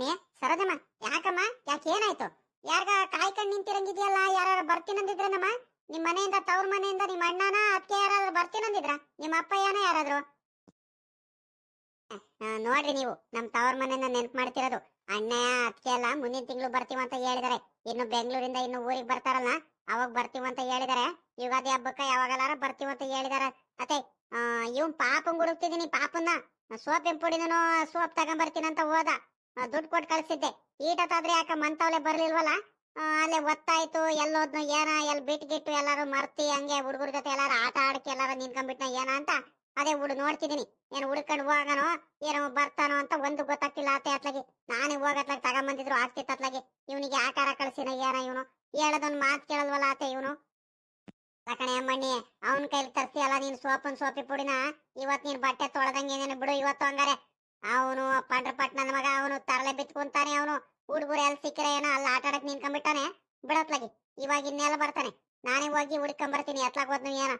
ನೀ ಸರೋಜಮ್ಮ, ಯಾಕಮ್ಮ? ಯಾಕೆ ಏನಾಯ್ತು? ಯಾರ್ಗ ಕಾಯ್ಕೊಂಡು ನಿಂತಿರಂಗಿದ್ಯಲ್ಲ ಯಾರು ಬರ್ತೀನಂದಿದ್ರೇನಮ್ಮ ನಿಮ್ಮ ಮನೆಯಿಂದ, ತವ್ರ ಮನೆಯಿಂದ ನಿಮ್ಮ ಅಣ್ಣನ ಅದಕ್ಕೆ ಯಾರಾದ್ರೂ ಬರ್ತೀನಂದಿದ್ರ? ನಿಮ್ಮ ಅಪ್ಪ ಏನೋ ಯಾರಾದ್ರು ನೋಡ್ರಿ ನೀವು, ನಮ್ ತವ್ರ ಮನೆಯನ್ನ ನೆನ್ಪ್ ಮಾಡ್ತಿರೋದು. ಅಣ್ಣ ಅದಕ್ಕೆ ಎಲ್ಲ ಮುಂದಿನ ತಿಂಗಳು ಬರ್ತೀವಿ ಅಂತ ಹೇಳಿದಾರೆ. ಇನ್ನು ಬೆಂಗಳೂರಿಂದ ಇನ್ನು ಊರಿಗೆ ಬರ್ತಾರಲ್ಲ, ಅವಾಗ ಬರ್ತೀವಂತ ಹೇಳಿದಾರೆ. ಯುಗಾದಿ ಹಬ್ಬಕ್ಕ ಯಾವಾಗಲಾರ ಬರ್ತೀವಂತ ಹೇಳಿದಾರೆ. ಅತ್ತೆ ಇವ್ನ್ ಪಾಪನ್ ಹುಡುಕ್ತಿದೀನಿ ಪಾಪನ್ನ. ಸೋಪ್ ಪುಡಿನೂ ಸೋಪ್ ತಗೊಂಬರ್ತೀನಿ ಅಂತ ಹೋದ. ದುಡ್ಡು ಕೊಟ್ಟು ಕಳ್ಸಿದ್ದೆ. ಈಟತ್ತಾದ್ರೆ ಯಾಕ ಮಂತವ್ಲೆ ಬರ್ಲಿಲ್ವಲ್ಲ? ಅಲ್ಲಿ ಒತ್ತಾಯ್ತು, ಎಲ್ಲೋದ್ನು, ಏನ ಎಲ್ಲಿ ಬಿಟ್ಟು ಗಿಟ್ಟು ಎಲ್ಲಾರು ಮರ್ತಿ, ಹಂಗೆ ಹುಡುಗರ ಜೊತೆ ಎಲ್ಲಾರು ಆಟ ಆಡಕ್ಕೆ ಎಲ್ಲಾರು ನಿಂತ್ಕೊಂಡ್ಬಿಟ್ನ ಏನ ಅಂತ, ಅದೇ ಹುಡು ನೋಡ್ತಿದೀನಿ. ಏನ್ ಹುಡುಕೊಂಡು ಹೋಗನೋ, ಏನೋ ಬರ್ತಾನೋ ಅಂತ ಒಂದು ಗೊತ್ತಾಗ್ತಿಲ್ಲ ಆತ ಅತ್ಲಾಗಿ. ನಾನೇ ಹೋಗತ್ಲಾಗ ತಗೊಂಬಂದಿದ್ರು, ಆಗ್ತಿತ್ತು ಅತ್ಲಾಗಿ. ಇವನಿಗೆ ಆಕಾರ ಕಳ್ಸಿನ, ಏನ ಇವನು? ಹೇಳದೊಂದ್ ಮಾತು ಕೇಳಲ್ವಲ್ಲ ಆತ ಇವನು? ಲಕಣೆ ಅಮ್ಮಣ್ಣಿ, ಅವನ ಕೈಲಿ ತರ್ಸಿ ಅಲ್ಲ ನೀನ್ ಸೋಪನ್ ಸೋಪಿ ಪುಡಿನ? ಇವತ್ ನೀನ್ ಬಟ್ಟೆ ತೊಳೆದಂಗೆ ಬಿಡು, ಇವತ್ತು ಹಂಗಾರೆ. ಅವನು ನನ್ನ ಮಗ, ಅವನು ತರಲೆ ಬಿತ್ಕೊಂತಾನೆ ಅವನು. ಹುಡುಗರು ಎಲ್ಲಿ ಸಿಕ್ಕರೆ ಏನೋ ಅಲ್ಲಿ ಆಟ ಆಡಕ್ ನಿನ್ಕೊಂಡ್ಬಿಟ್ಟಾನೆ ಬಿಡತ್ಲಾಗಿ, ಇವಾಗ ಇನ್ನೆಲ್ಲ ಬರ್ತಾನೆ. ನಾನೇ ಹೋಗಿ ಹುಡ್ಕೊಂಡ್ ಬರ್ತೀನಿ ಎತ್ಲಾಗ ಹೋದ್ನು ಏನ.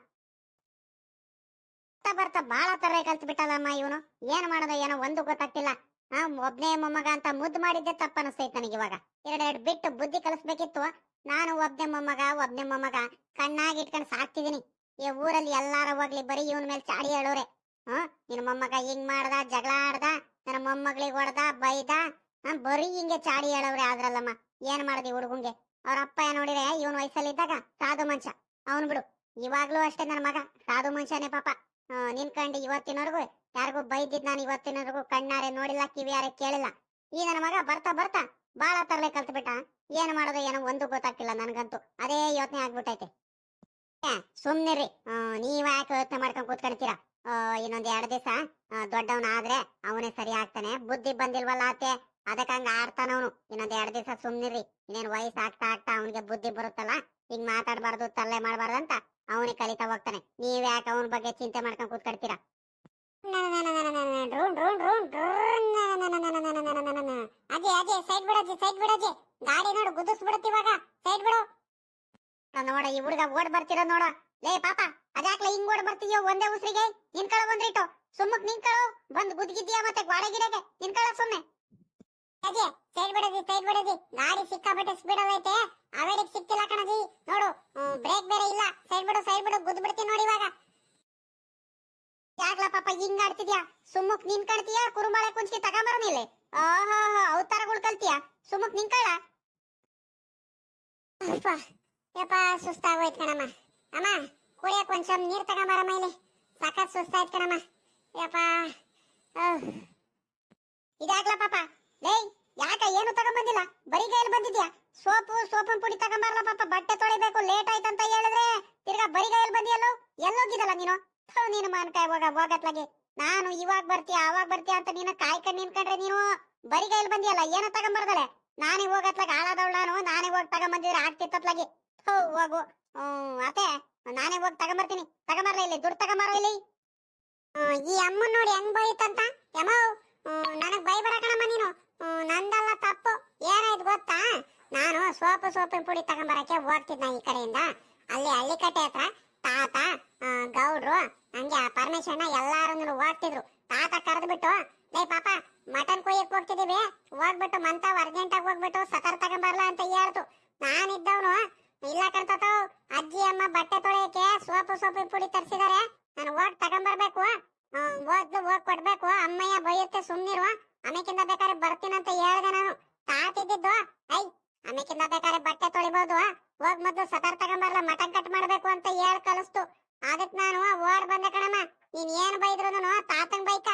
ಬರ್ತಾ ಬಾಳ ತರ ಕಲ್ತ್ ಬಿಟ್ಟಲ್ಲಮ್ಮ ಇವನು. ಏನ್ ಮಾಡೋದ ಏನೋ ಒಂದು ಗೊತ್ತಾಗ್ತಿಲ್ಲ. ಆ, ಒಬ್ನೇ ಮೊಮ್ಮಗ ಅಂತ ಮುದ್ದು ಮಾಡಿದ್ದೆ ತಪ್ಪ ನನಗೆ ಇವಾಗ. ಎರಡೆರಡು ಬಿಟ್ಟು ಬುದ್ಧಿ ಕಲಿಸ್ಬೇಕಿತ್ತು. ನಾನು ಒಬ್ನೇ ಮೊಮ್ಮಗ ಒಬ್ನೇ ಮೊಮ್ಮಗ. ಕಣ್ಣಾಗಿ ಇಟ್ಕೊಂಡು ಸಾಕ್ತಿದೀನಿ ಈ ಊರಲ್ಲಿ ಎಲ್ಲಾರ ಹೋಗ್ಲಿ, ಬರೀ ಇವನ್ ಮೇಲೆ ಚಾಡಿ ಹೇಳೋರೆ. ಹ್ಮ್ ನಿನ್ ಮೊಮ್ಮಗ ಹಿಂಗ್ ಮಾಡ್ದ ಜಗಳ ಆಡ್ದ ನನ್ನ ಮೊಮ್ಮಗಳಿಗೆ ಹೊಡ್ದ ಬೈದ ಹಾ ಬರೀ ಹಿಂಗೆ ಚಾಡಿ ಹೇಳವ್ರೆ ಆದ್ರಲ್ಲಮ್ಮ. ಏನ್ ಮಾಡ್ದಿ ಹುಡುಗಂಗೆ? ಅವ್ರ ಅಪ್ಪ ನೋಡಿದ್ರೆ ಇವನ್ ವಯಸ್ಸಲ್ಲಿ ಇದ್ದಾಗ ಸಾಧು ಮಂಚ. ಅವನ್ ಬಿಡು. ಇವಾಗ್ಲೂ ಅಷ್ಟೇ ನನ್ನ ಮಗ. ಸಾಧು ಮಂಚನೇ ಪಾಪ. ನಿನ್ ನಿನ್ಕಂಡು ಇವತ್ತಿನವರೆಗೂ ಯಾರಿಗೂ ಬೈದಿದ್ ನಾನು ಇವತ್ತಿನವರೆಗೂ ಕಣ್ಣಾರೆ ನೋಡಿಲ್ಲ ಕಿವಿಯಾರೆ ಕೇಳಿಲ್ಲ. ಈ ನನ್ನ ಮಗ ಬರ್ತಾ ಬರ್ತಾ ಬಾಳ ತರಲೆ ಕಲ್ತ್ ಬಿಟ್ಟ ಏನ್ ಮಾಡೋದು ಏನೋ ಒಂದು ಗೊತ್ತಾಗ್ತಿಲ್ಲ ನನ್ಗಂತೂ. ಅದೇ ಯೋಚನೆ ಆಗ್ಬಿಟ್ಟೈತೆ. ಸುಮ್ನಿರ್ರಿ. ನೀವ್ ಯಾಕೆ ಯೋಚನೆ ಮಾಡ್ಕೊಂಡ್ ಕೂತ್ಕೊಂತೀರಾ ಆ, ಇನ್ನೊಂದ್ ಎರಡ್ ದಿವಸ ದೊಡ್ಡವನ ಆದ್ರೆ ಅವನೇ ಸರಿ ಆಗ್ತಾನೆ ಬುದ್ಧಿ ಬಂದಿಲ್ವಲ್ಲ ಆತೆ ಅದಕ್ಕ ಹಂಗ ಆಡ್ತಾನ ಅವನು ಇನ್ನೊಂದ್ ಎರಡ್ ದಿವಸ ಸುಮ್ನಿರಿ ಇನ್ನೇನ್ ವಯಸ್ಸು ಆಗ್ತಾ ಆಗ್ತಾ ಅವನಿಗೆ ಬುದ್ಧಿ ಬರುತ್ತಲ್ಲ ಹಿಂಗ್ ಮಾತಾಡ್ಬಾರ್ದು ತಲ್ಲೆ ಮಾಡ್ಬಾರ್ದು ಅಂತ ಅವನೇ ಕಲಿತಾ ಹೋಗ್ತಾನೆ ನೀವ್ ಯಾಕೆ ಅವನ ಬಗ್ಗೆ ಚಿಂತೆ ಮಾಡ್ಕೊಂಡ್ ಕೂತ್ಕೊಡ್ತೀರಾ ಸೈಡ್ ಸೈಡ್ ಗಾಡಿ ನೋಡು ಸೈಡ್ ಬಿಡು ನೋಡ ಈ ಹುಡುಗ ಓಡ್ ಬರ್ತಿರೋ ನೋಡ ಲೇ ಪಾಪ, ಅದ್ಯಾಕ್ಲ ಹಿಂಗ್ ಓಡ್ ಬರ್ತಿದ್ಯೋ ಒಂದೇ ಉಸಿರಿಗೆ? ನಿನ್ಕಳ ಬಂದ್ರಿಟ್ಟು ಸುಮ್ಮಕ್ ನಿನ್ಕಳು ಬಂದ್ ಗುದ್ಗಿದ್ಯಾ ಮತ್ತೆ ಗೋಡೆ ಗಿಡಗೆ ನಿನ್ಕಳ ಸುಮ್ಮನೆ ಅಜ್ಜಿ, ಸೈಡ್ ಬಿಡದಿ ಸೈಡ್ ಬಿಡದಿ. ಗಾಡಿ ಸಿಕ್ಕಾಬಿಟ್ಟೆ ಸ್ಪೀಡ್ ಐತೆ. ಅವೇಡಿಗ್ ಸಿಕ್ತಿಲ್ಲ ಕಣಜಿ. ನೋಡು ಬ್ರೇಕ್ ಬೇರೆ ಇಲ್ಲ. ಸೈಡ್ ಬಿಡು ಸೈಡ್ ಬಿಡು ಗುದ್ ಬಿಡ್ತೀನಿ ನೋಡಿ ಇವಾಗ. ಯಾಕ್ಲ ಪಾಪ ಹಿಂಗ್ ಆಡ್ತಿದ್ಯಾ? ಸುಮ್ಮಕ್ ನಿನ್ ಕಳ್ತೀಯಾ ಕುರುಂಬಾಳೆ ಕುಂಚ್ಕಿ ತಗೊಂಬರನಿಲ್ಲ ಓಹೋ ಅವತಾರಗಳು ಕಲ್ತೀಯಾ? ಸುಮ್ಮಕ್ ನಿಂಕಳ ಯಪ್ಪ ಯಪ್ಪ ಸುಸ್ತಾಗೋಯ್ತು ಕಣಮ್ಮ. ಅಮ್ಮ ಕುಡಿಯಕ್ಕೆ ಒಂದು ಸ್ವಲ್ಪ ನೀರ್ ತಗೊಂಬರ ಇಲ್ಲಿ. ಸಖತ್ ಸುಸ್ತಾಯ್ತು ಕಣಮ್ಮ. ಯಪ್ಪ. ಇದಾಗ್ಲ ಪಾಪ. ಲೇ ಯಾಕ ಏನು ತಗೊಂಬಂದಿಲ್ಲ ಬರೀ ಕೈಯಲ್ಲಿ ಬಂದಿದ್ಯಾ? ಸೋಪು ಸೋಪನ್ ಪುಡಿ ತಗೊಂಬಾರಲ್ಲ ಪಾಪ. ಬಟ್ಟೆ ತೊಳಿಬೇಕು ಲೇಟ್ ಆಯ್ತಂತ ಹೇಳಿದ್ರೆ ತಿರ್ಗಾ ಬರೀ ಕೈಯಲ್ಲಿ ಬಂದಿಯಲ್ಲೋ ಎಲ್ಲೋಗಿದಲ್ಲ ನೀನು? ಥು, ನೀನು ಮಾನ್ಕಾಯಿ ಹೋಗ ಹೋಗತ್ಲಾಗೆ. ನಾನು ಇವಾಗ ಬರ್ತೀಯ ಅವಾಗ ಬರ್ತೀಯ ಅಂತ ನೀನು ಕಾಯ್ಕೊಂಡು ನಿನ್ಕೊಂಡ್ರೆ ನೀನು ಬರೀ ಕೈಯಲ್ಲಿ ಬಂದಿಯಲ್ಲ ಏನೋ ತಗೊಂಬರ್ದಲೆ ನಾನೇ ಹೋಗತ್ಲಾಗ ಹಾಳಾದವಳು ನಾನು ನಾನೇ ಹೋಗಿ ತಗೊಂಬಂದಿದ್ರೆ ಆಗ್ತಿತ್ತತ್ಲಾಗೆ. ಥು, ಹೋಗು. ಹ್ಮ್ ನಾನೇ ಹೋಗಿ ತಗೊಂಬರ್ತೀನಿ. ತಗೊಂಬರ್ಲ ಇಲ್ಲಿ, ದುಡ್ಡು ತಗೊಂಬರ ಇಲ್ಲಿ. ಈ ಅಮ್ಮನ್ ನೋಡಿ ಹೆಂಗ್ ಬೈತಂತ. ಯಮೋ ನನಗ್ ಬೈ ಬರಕಣಮ್ಮ ನೀನು. ನಂದಲ್ಲ ತಪ್ಪು. ಏನಾಯ್ತು ಗೊತ್ತಾ? ನಾನು ಸೋಪು ಸೋಪಿನ ಪುಡಿ ತಗೊಂಬರಕ್ಕೆ ಹೋಗ್ತಿದ್ನ ಈ ಕಡೆಯಿಂದ. ಅಲ್ಲಿ ಹಳ್ಳಿಕಟ್ಟೆ ಹತ್ರ ತಾತ ಗೌಡ್ರು ಆ ಪರಮೇಶ್ವರನ ಎಲ್ಲಾರು ಹೋಗ್ತಿದ್ರು. ತಾತ ಕರೆದ್ಬಿಟ್ಟು ಏ ಪಾಪ, ಮಟನ್ ಕೊಯ್ಯಕ್ ಹೋಗ್ತಿದೀವಿ ಹೋಗ್ಬಿಟ್ಟು ಮಂತ ಅರ್ಜೆಂಟ್ ಆಗಿ ಹೋಗ್ಬಿಟ್ಟು ಸತರ್ ತಗೊಂಬರ್ಲ ಅಂತ ಹೇಳ್ತು. ನಾನಿದ್ದವನು ಇಲ್ಲ ಕಂತತ ಅಜ್ಜಿ, ಅಮ್ಮ ಬಟ್ಟೆ ತೊಳೆಯಕ್ಕೆ ಸೋಪು ಸೋಪಿ ಪುಡಿ ತರಿಸಿದಾರೆ. ನಾನು ಹೋಗಿ ತಗೊಂಬರ್ಬೇಕು. ಓದ್ಲು ಹೋಗ್ ಕೊಡ್ಬೇಕು. ಅಮ್ಮಯ್ಯ ಬೈಯುತ್ತೆ ಸುಮ್ನಿರುವ ಆಮೇಕಿಂದ ಬೇಕಾದ್ರೆ ಬರ್ತೀನಂತ ಹೇಳ್ದೆ ನಾನು. ತಾತಿದ್ದು ಐ, ಆಮೇಕಿಂದ ಬೇಕಾದ್ರೆ ಬಟ್ಟೆ ತೊಳಿಬಹುದು ಹೋಗ್ ಮೊದ್ಲು ಸತಾರ್ ತಗೊಂಬರ್ಲ, ಮಟನ್ ಕಟ್ ಮಾಡ್ಬೇಕು ಅಂತ ಹೇಳ್ ಕಲಿಸ್ತು. ಅದಕ್ ನಾನು ಓಡ್ ಬಂದೆ ಕಣಮ್ಮ. ನೀನ್ ಏನ್ ಬೈದ್ರು ತಾತಂಗ್ ಬೈಕ.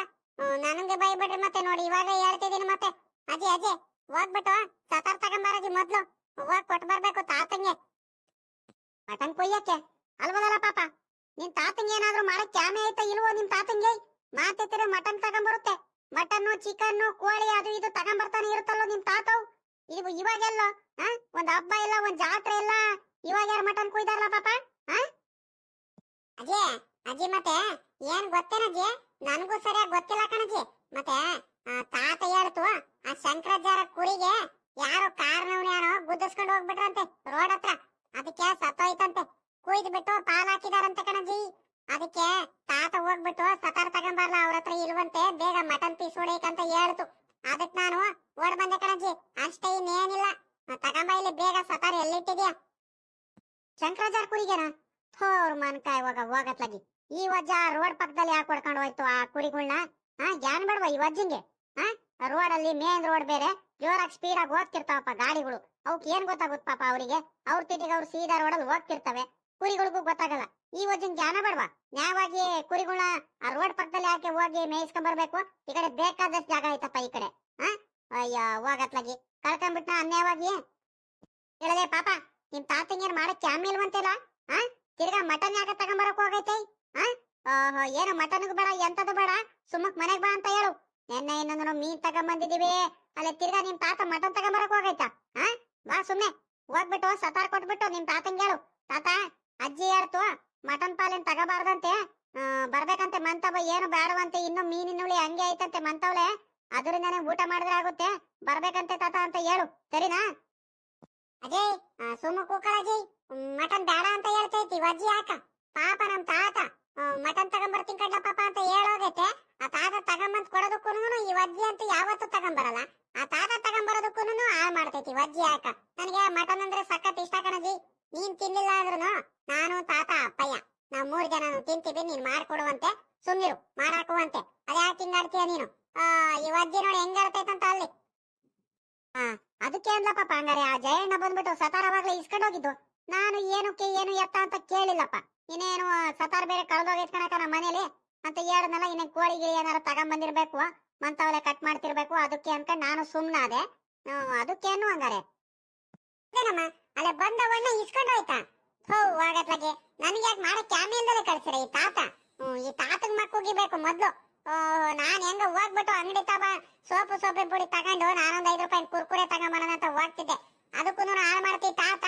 ನನಗೆ ಬೈಬಿಡ್ರಿ ಮತ್ತೆ ನೋಡಿ ಇವಾಗ ಹೇಳ್ತಿದೀನಿ ಮತ್ತೆ. ಅಜ್ಜಿ ಅಜ್ಜಿ, ಹೋಗ್ಬಿಟ್ಟು ಸತಾರ್ ತಗೊಂಬಾರಜಿ ಮೊದ್ಲು. ಹೋಗ್ ಕೊಟ್ ಬರ್ಬೇಕು ತಾತಂಗೆ. ಮಟನ್ ಕೊಯ್ಯಕ್ಕೆ ಅಲ್ವಲ್ಲ ಪಾಪ. ನಿನ್ ತಾತಂಗೆ ಏನಾದ್ರೂ ಮಾಡಕ್ ಕ್ಯಾಮೆ ಐತೆ ಇಲ್ವೋ ನಿಮ್ ತಾತಂಗೆ? ಮಾತೆತ್ತಿರ ಮಟನ್ ತಗೊಂಬರುತ್ತೆ. ಮಟನ್ ಚಿಕನ್ನು, ಕೋಳಿ ಅದು ಇದು ತಗೊಂಬರ್ತಾನೆ ಇರುತ್ತಲ್ಲೋ ನಿಮ್ ತಾತವ್? ಇದು ಇವಾಗೆಲ್ಲ ಒಂದ್ ಹಬ್ಬ ಇಲ್ಲ, ಒಂದ್ ಜಾತ್ರೆ ಇಲ್ಲ, ಇವಾಗ ಯಾರು ಮಟನ್ ಕುಯ್ದಾರಲ್ಲ ಪಾಪ? ಅಜ್ಜಿ ಅಜ್ಜಿ ಮತ್ತೆ ಏನ್ ಗೊತ್ತೇನಜ್ಜಿ ನನಗೂ ಸರಿಯಾಗಿ ಗೊತ್ತಿಲ್ಲ ಕಣಜ್ಜಿ. ಮತ್ತೆ ತಾತ ಹೇಳ್ತು, ಆ ಶಂಕರಾಚಾರ ಕುರಿಗೆ ಯಾರೋ ಕಾರ್ನವ್ನ ಯಾರೋ ಗುದ್ದಿಸ್ಕೊಂಡು ಹೋಗ್ಬಿಟ್ರಂತೆ ರೋಡ್ ಹತ್ರ. ಅದಕ್ಕೆ ಸತ್ತೋಯ್ತಂತೆ ಕುಯ್ದು ಬಿಟ್ಟು ಪಾಲ್ ಹಾಕಿದಾರಂತೆ ಕಣಜಿ. ಅದಕ್ಕೆ ತಾತ ಹೋಗ್ಬಿಟ್ಟು ಸತಾರ್ ತಗೊಂಬರ್ಲ ಅವ್ರ ಹತ್ರ ಇಲ್ವಂತೆ, ಬೇಗ ಮಟನ್ ಪೀಸ್ ಹೊಡಿಯಕಂತ ಹೇಳ್ತು. ಅದಕ್ ನಾನು ಓಡ್ ಬಂದೆ ಕಣಜಿ. ಅಷ್ಟೇ ಇನ್ನೇನಿಲ್ಲ. ತಗೊಂಬ ಇಲ್ಲಿ ಬೇಗ ಸತಾರ ಎಲ್ಲಿಟ್ಟಿದ್ಯಾ? ಶಂಕರಾಚಾರ್ ಕುರಿಗೆನ? ಥೋರ್ ಮನ್ಕಾಯ್ ಹೋಗ, ಹೋಗತ್ಲಾಗಿ. ಈ ವಜ್ಜ ರೋಡ್ ಪಕ್ಕದಲ್ಲಿ ಯಾಕೆ ಹೊಡ್ಕೊಂಡು ಹೋಯ್ತು ಆ ಕುರಿಗಳ್ನ? ಹಾ ಗ್ಯಾನ್ ಬೇಡವಾ ಈ ವಜ್ಜಿಂಗೆ? ರೋಡ್ ಅಲ್ಲಿ ಮೇನ್ ರೋಡ್ ಬೇರೆ. ಜೋರಾಗಿ ಸ್ಪೀಡ್ ಆಗಿ ಹೋಗ್ತಿರ್ತಾವಪ್ಪ ಗಾಡಿಗಳು. ಅವಕ್ ಏನ್ ಗೊತ್ತಾಗುತ್ತೆ ಪಾಪ ಅವರಿಗೆ? ಅವ್ರ ತಿಟ್ಟಿಗೆ ಅವ್ರು ಸೀದಾ ರೋಡಲ್ಲಿ ಹೋಗ್ತಿರ್ತವೆ. ಕುರಿಗಳಿಗೂ ಗೊತ್ತಾಗಲ್ಲ. ಈ ವಜನ್ ಜ್ಞಾನ ಬೇಡವಾ? ನ್ಯಾಯವಾಗಿ ಕುರಿಗಳ ಆ ರೋಡ್ ಪಕ್ಕದಲ್ಲಿ ಯಾಕೆ ಹೋಗಿ ಮೇಯಿಸ್ಕೊಂಡ್ ಬರ್ಬೇಕು. ಈ ಕಡೆ ಬೇಕಾದಷ್ಟು ಜಾಗ ಐತಪ್ಪ ಈ ಕಡೆ. ಹಾ ಅಯ್ಯ, ಹೋಗತ್ಲಾಗಿ. ಕಳ್ಕೊಂಡ್ಬಿಟ್ನ ಅನ್ಯಾಯವಾಗಿ? ಹೇಳದೆ ಪಾಪ, ನಿಮ್ ತಾತಂಗೇನ್ ಮಾಡಕ್ ಆಮೇಲೆ ಇಲ್ವಂತಿಲ್ಲ? ಹಾ ತಿರ್ಗಾ ಮಟನ್ ಯಾಕೆ ತಗೊಂಬರಕ್ ಹೋಗೈತೆ? ಹಾ ಓಹೋ, ಏನು ಮಟನ್ಗೂ ಬೇಡ ಎಂತದ್ದು ಬೇಡ? ಸುಮ್ಮಕ್ ಮನೆಗ್ ಬಾ ಅಂತ ಹೇಳು. ನೆನ್ನೆ ಇನ್ನೊಂದು ಮೀನ್ ತಗೊಂಬಂದಿದೀವಿ. ಅಲ್ಲಿ ತಿರ್ಗಾ ನಿಮ್ ತಾತ ಮಟನ್ ತಗೊಂಬರಕ್ ಹೋಗೈತಾ? ಹಾ ಬಾ ಸುಮ್ನೆ. ಹೋಗ್ಬಿಟ್ಟು ಸತಾರ್ ಕೊಟ್ಬಿಟ್ಟು ನಿಮ್ ತಾತಂಗ್ ಹೇಳು. ತಾತ, ಅಜ್ಜಿ ಯಾರ್ತು? ಮಟನ್ ಪಾಲೇನ್ ತಗಬಾರ್ದಂತೆ. ಬರ್ಬೇಕಂತೆ ಮಂತವ ಏನು ಬೇಡವಂತೆ ಇನ್ನು ಮೀನಿನುಳಿ ಹಂಗೆ ಐತಂತೆ ಮಂತವ್ಲೆ ಅದರಿಂದಾನೆ ಊಟ ಮಾಡಿದ್ರೆ ಆಗುತ್ತೆ. ಬರ್ಬೇಕಂತೆ ತಾತ ಅಂತ ಹೇಳು. ಸರಿನಾ? ಅಜಯ್ ಸುಮ್ಮ ಕೂಕಳಜಯ್ ಮಟನ್ ಬೇಡ ಅಂತ ಹೇಳ್ತೈತಿ. ಅಜ್ಜಿ ಯಾಕ? ಪಾಪ ನಮ್ ತಾತ. ಮಟನ್ ತಗೊಂಬರ್ತೀನಿ ಕಡ್ಲ ಪಾಪ ಅಂತ ಹೇಳೋಗೈತೆ. ಆ ತಾತ ತಗೊಂಬಂದ್ ಕೊಡೋದಕ್ಕೂ ಈ ಅಜ್ಜಿ ಅಂತ ಯಾವತ್ತೂ ತಗೊಂಬರಲ್ಲ. ಆ ತಾತ ತಗೊಂಬರೋದಕ್ಕೂನು ಹಾಳು ಮಾಡ್ತೈತಿ, ವಜ್ಜಿ ಯಾಕ ನನಗೆ ಮಟನ್ ಅಂದ್ರೆ ಸಖತ್ ಇಷ್ಟ ಕಣಜಿ. ನೀನ್ ತಿನ್ಲಿಲ್ಲ ಅಂದ್ರೂ ನಾನು ತಾತ, ಅಪ್ಪಯ್ಯ, ನಾವ್ ಮೂರ್ ಜನ ತಿಂತೀವಿ, ನೀನ್ ಮಾಡ್ಕೊಡುವಂತೆ ಸುಮ್ಮಿರು ಮಾಡಾಕುವಂತೆ ಅದ್ಯಾಕೆ ಹಿಂಗಾಡ್ತೀಯ ನೀನು? ಆ, ಈ ವಜ್ಜಿ ನೋಡಿ ಅಂತ ಅಲ್ಲಿ. ಹಾ ಅದಕ್ಕೆ ಅಂದ್ಲಪ್ಪ ಹಂಗಾರೆ ಆ ಜಯಣ್ಣ ಬಂದ್ಬಿಟ್ಟು ಸತಾರವಾಗ್ಲೇ ಇಸ್ಕೊಂಡ್ ಹೋಗಿದ್ದು ನಾನು ಏನಕ್ಕೆ ಏನು ಎತ್ತ ಅಂತ ಕೇಳಿಲ್ಲಪ್ಪ. ಇನ್ನೇನು ಸತಾರ ಬೇರೆ ಕಳ್ದೋಗೈತ್ ಕಣಕ ನಮ್ಮ ಮನೇಲಿ. ಅಂತ ಹೇಳದ್ನಲ್ಲ ಇನ್ನೇ ಕೋಳಿ ಗಿಳಿ ಏನಾರ ತಗೊಂಡ್ ಬಂದಿರ್ಬೇಕು ಮಂತವಲೆ ಕಟ್ ಮಾಡ್ತಿರ್ಬೇಕು, ಅದಕ್ಕೆ ಅನ್ಕೊಂಡ್ ನಾನು ಸುಮ್ನಾದೆ. ಅದಕ್ಕೆ ಹಂಗಾರೆ ಅದೇನಮ್ಮ ಅಲ್ಲೇ ಬಂದವಣ್ಣ ಇಸ್ಕೊಂಡ್ ಹೋಯ್ತಾ? ಹೋ ಆಗತ್ಲಾಗೆ ನನಗೆ ಯಾಕೆ ಮಾಡಕ್ ಕ್ಯಾಮಿಲ್ದಲ್ಲೇ ಕಳ್ಸಿರ, ಈ ತಾತ. ಈ ತಾತಗ್ ಮಕ್ಕುಗಿಬೇಕು ಮೊದ್ಲು. ನಾನ್ ಹೆಂಗ ಹೋಗ್ಬಿಟ್ಟು ಅಂಗಡಿ ತಬ, ಸೋಪು ಸೋಪೆ ಪುಡಿ ತಗೊಂಡು ನಾನೊಂದ್ ಐದು ರೂಪಾಯಿ ಕುರ್ಕುರೆ ತಗೊಂಬರೋಣ ಅಂತ ಹೋಗ್ತಿದ್ದೆ. ಅದಕ್ಕೂ ಹಾಳು ಮಾಡ್ತಿ, ತಾತ.